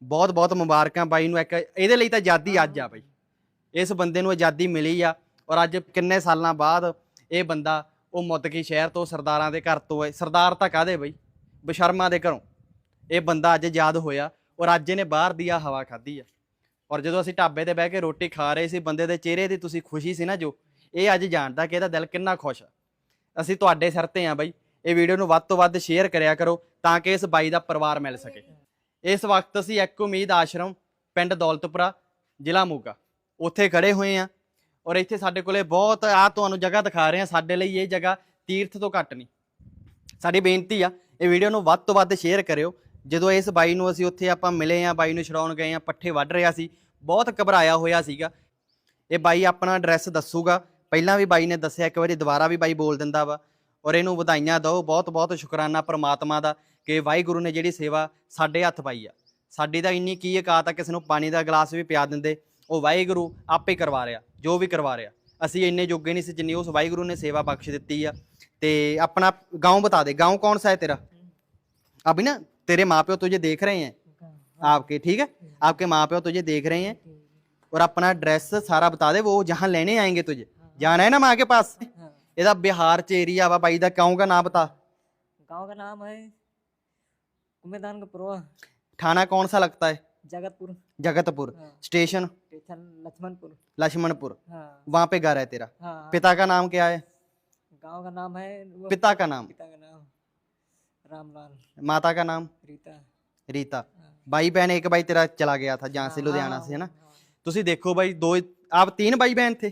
ਬਹੁਤ ਬਹੁਤ ਮੁਬਾਰਕਾਂ ਬਾਈ ਨੂੰ ਇੱਕ ਇਹਦੇ ਲਈ ਤਾਂ ਆਜ਼ਾਦੀ ਅੱਜ ਆ ਬਾਈ। ਇਸ ਬੰਦੇ ਨੂੰ ਆਜ਼ਾਦੀ ਮਿਲੀ ਆ ਔਰ ਅੱਜ ਕਿੰਨੇ ਸਾਲਾਂ ਬਾਅਦ ਇਹ ਬੰਦਾ ਉਹ ਮੁੱਦਕੀ ਸ਼ਹਿਰ ਤੋਂ ਸਰਦਾਰਾਂ ਦੇ ਘਰ ਤੋਂ ਹੈ ਸਰਦਾਰ ਤਾਂ ਕਾਹਦੇ ਬਈ? ਬਸ਼ਰਮਾ ਦੇ ਘਰੋਂ। ਇਹ ਬੰਦਾ ਅੱਜ ਆਜ਼ਾਦ ਹੋਇਆ ਔਰ ਅੱਜ ਇਹਨੇ ਬਾਹਰ ਦੀ ਆ ਹਵਾ ਖਾਧੀ ਆ। ਔਰ ਜਦੋਂ ਅਸੀਂ ਢਾਬੇ ਤੇ ਬਹਿ ਕੇ ਰੋਟੀ ਖਾ ਰਹੇ ਸੀ ਬੰਦੇ ਦੇ ਚਿਹਰੇ ਦੀ ਤੁਸੀਂ ਖੁਸ਼ੀ ਸੀ ਨਾ ਜੋ ਇਹ ਅੱਜ ਜਾਣਦਾ ਕਿ ਇਹਦਾ ਦਿਲ ਕਿੰਨਾ ਖੁਸ਼ ਆ। ਅਸੀਂ ਤੁਹਾਡੇ ਸਿਰ ਤੇ ਆ ਬਾਈ। ਇਹ ਵੀਡੀਓ ਨੂੰ ਵੱਧ ਤੋਂ ਵੱਧ ਸ਼ੇਅਰ ਕਰਿਆ ਕਰੋ ਤਾਂ ਕਿ ਇਸ ਬਾਈ ਦਾ ਪਰਿਵਾਰ ਮਿਲ ਸਕੇ। ਇਸ ਵਕਤ ਅਸੀਂ ਇੱਕ ਉਮੀਦ ਆਸ਼ਰਮ ਪਿੰਡ ਦੌਲਤਪੁਰਾ, ਜ਼ਿਲ੍ਹਾ ਮੋਗਾ ਉੱਥੇ ਖੜੇ ਹੋਏ ਆ ਔਰ ਇੱਥੇ ਸਾਡੇ ਕੋਲੇ ਬਹੁਤ ਆ ਤੁਹਾਨੂੰ ਜਗ੍ਹਾ ਦਿਖਾ ਰਹੇ ਆ ਸਾਡੇ ਲਈ ਇਹ ਜਗ੍ਹਾ ਤੀਰਥ ਤੋਂ ਘੱਟ ਨਹੀਂ। ਸਾਡੀ ਬੇਨਤੀ ਆ, ਇਹ ਵੀਡੀਓ ਨੂੰ ਵੱਧ ਤੋਂ ਵੱਧ ਸ਼ੇਅਰ ਕਰਿਓ। ਜਦੋਂ ਇਸ ਬਾਈ ਨੂੰ ਅਸੀਂ ਉੱਥੇ ਆਪਾਂ ਮਿਲੇ ਆ ਬਾਈ ਨੂੰ ਛਡਾਉਣ ਗਏ ਆ ਪੱਠੇ ਵੱਢ ਰਿਹਾ ਸੀ, ਬਹੁਤ ਘਬਰਾਇਆ ਹੋਇਆ ਸੀਗਾ। ਇਹ ਬਾਈ ਆਪਣਾ ਐਡਰੈਸ ਦੱਸੂਗਾ। ਪਹਿਲਾਂ ਵੀ ਬਾਈ ਨੇ ਦੱਸਿਆ, ਇੱਕ ਵਾਰੀ ਦੁਬਾਰਾ ਵੀ ਬਾਈ ਬੋਲ ਦਿੰਦਾ ਵਾ ਔਰ ਇਹਨੂੰ ਵਧਾਈਆਂ ਦਿਓ ਬਹੁਤ ਬਹੁਤ ਸ਼ੁਕਰਾਨਾ ਪ੍ਰਮਾਤਮਾ ਦਾ। ਕਿ ਵਾਹਿਗੁਰੂ ਨੇ ਜਿਹੜੀ ਸੇਵਾ ਸਾਡੇ ਹੱਥ ਪਾਈ ਆ ਸਾਡੀ ਤਾਂ ਇੰਨੀ ਕੀ ਔਕਾਤ ਆ ਕਿਸੇ ਨੂੰ ਪਾਣੀ ਦਾ ਗਲਾਸ ਵੀ ਪਿਆ ਦਿੰਦੇ ਉਹ ਵਾਹਿਗੁਰੂ ਆਪੇ ਕਰਵਾ ਰਿਹਾ ਜੋ ਵੀ ਕਰਵਾ ਰਿਹਾ ਅਸੀਂ ਇੰਨੇ ਜੋਗੇ ਨਹੀਂ ਸੀ ਜਿੰਨੀ ਉਸ ਵਾਹਿਗੁਰੂ ਨੇ ਸੇਵਾ ਬਖਸ਼ ਦਿੱਤੀ ਆ ਤੇ अपना गांव बता दे गांव कौन सा है तेरा अभी ना तेरे माँ प्यो तुझे देख रहे हैं आपके ठीक है आपके माँ प्यो तुझे देख रहे हैं और अपना एड्रेस सारा बता दे वो जहाँ लेने आएंगे तुझे जाना है ना माँ के पास हाँ ਇਹਦਾ ਬਿਹਾਰ ਚ ਏਰੀਆ ਵਾ ਬਾਈ ਦਾ ਕਿਉਂ ਦਾ ਨਾਂ ਬਤਾ गांव का नाम है कुमेदान का पुरवा थाना कौन सा लगता है जगतपुर जगतपुर हाँ स्टेशन स्टेशन लक्ष्मणपुर लक्ष्मणपुर हाँ वहां पे घर है तेरा हाँ पिता का नाम क्या है गांव का नाम है वो पिता का नाम पिता का नाम रामलाल माता का नाम रीता रीता हाँ। भाई बहन एक भाई तेरा चला गया था जहाँ से हाँ, लुधियाना हाँ, से है ना हाँ। ਤੁਸੀਂ ਦੇਖੋ ਬਾਈ ਦੋ ਆਪ ਤਿੰਨ ਬਾਈ ਬਹਿਨ ਥੇ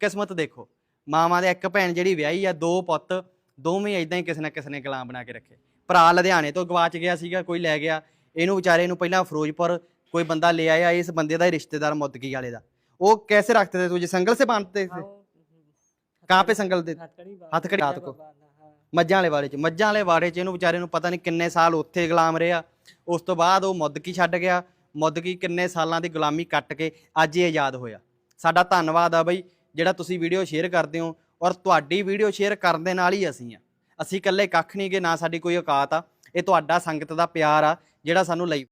ਕਿਸਮਤ ਦੇਖੋ ਮਾਵਾਂ ਦੇ ਇੱਕ ਭੈਣ ਜਿਹੜੀ ਵਿਆਹੀ ਆ ਦੋ ਪੁੱਤ ਦੋਵੇਂ ਇਦਾਂ ਹੀ ਕਿਸੇ ਨਾ ਕਿਸੇ ਨੇ ਗੁਲਾਮ ਬਣਾ ਕੇ ਰੱਖੇ ਭਰਾ ਲੁਧਿਆਣੇ ਤੋਂ ਗਵਾਚ ਗਿਆ ਸੀਗਾ ਕੋਈ ਲੈ ਗਿਆ ਇਹਨੂੰ ਵਿਚਾਰੇ ਨੂੰ ਪਹਿਲਾਂ ਫਿਰੋਜ਼ਪੁਰ ਕੋਈ ਬੰਦਾ ਲੈ ਆਇਆ ਇਸ ਬੰਦੇ ਦਾ ਹੀ ਰਿਸ਼ਤੇਦਾਰ ਮੁੱਦਕੀ ਵਾਲੇ ਦਾ ਉਹ कैसे रखते थे तुझे संगल से बांधते हाँ, थे वो- कहाँ पे संगल दे हथकड़ी बांध- हथकड़ी रात को? बांधा, हाँ। ਮੱਝਾਂ ਵਾਲੇ ਵਾੜੇ 'ਚ ਮੱਝਾਂ ਵਾਲੇ ਵਾੜੇ 'ਚ ਇਹਨੂੰ ਵਿਚਾਰੇ ਨੂੰ ਪਤਾ ਨਹੀਂ ਕਿੰਨੇ ਸਾਲ ਉੱਥੇ ਗੁਲਾਮ ਰਿਹਾ ਉਸ ਤੋਂ ਬਾਅਦ ਉਹ ਮੁੱਦਕੀ ਛੱਡ ਗਿਆ ਮੁੱਦਕੀ ਕਿੰਨੇ ਸਾਲਾਂ ਦੀ ਗੁਲਾਮੀ ਕੱਟ ਕੇ ਅੱਜ ਇਹ ਆਜ਼ਾਦ ਹੋਇਆ ਸਾਡਾ ਧੰਨਵਾਦ ਆ ਬਈ ਜਿਹੜਾ ਤੁਸੀਂ ਵੀਡੀਓ ਸ਼ੇਅਰ ਕਰਦੇ ਹੋ ਔਰ ਤੁਹਾਡੀ ਵੀਡੀਓ ਸ਼ੇਅਰ ਕਰਨ ਦੇ ਨਾਲ ਹੀ ਅਸੀਂ ਆ ਅਸੀਂ ਇਕੱਲੇ ਕੱਖ ਨਹੀਂ ਗੇ, ਨਾ ਸਾਡੀ ਕੋਈ ਔਕਾਤ ਆ। ਇਹ ਤੁਹਾਡਾ ਸੰਗਤ ਦਾ ਪਿਆਰ ਆ, ਜਿਹੜਾ ਸਾਨੂੰ ਲਈ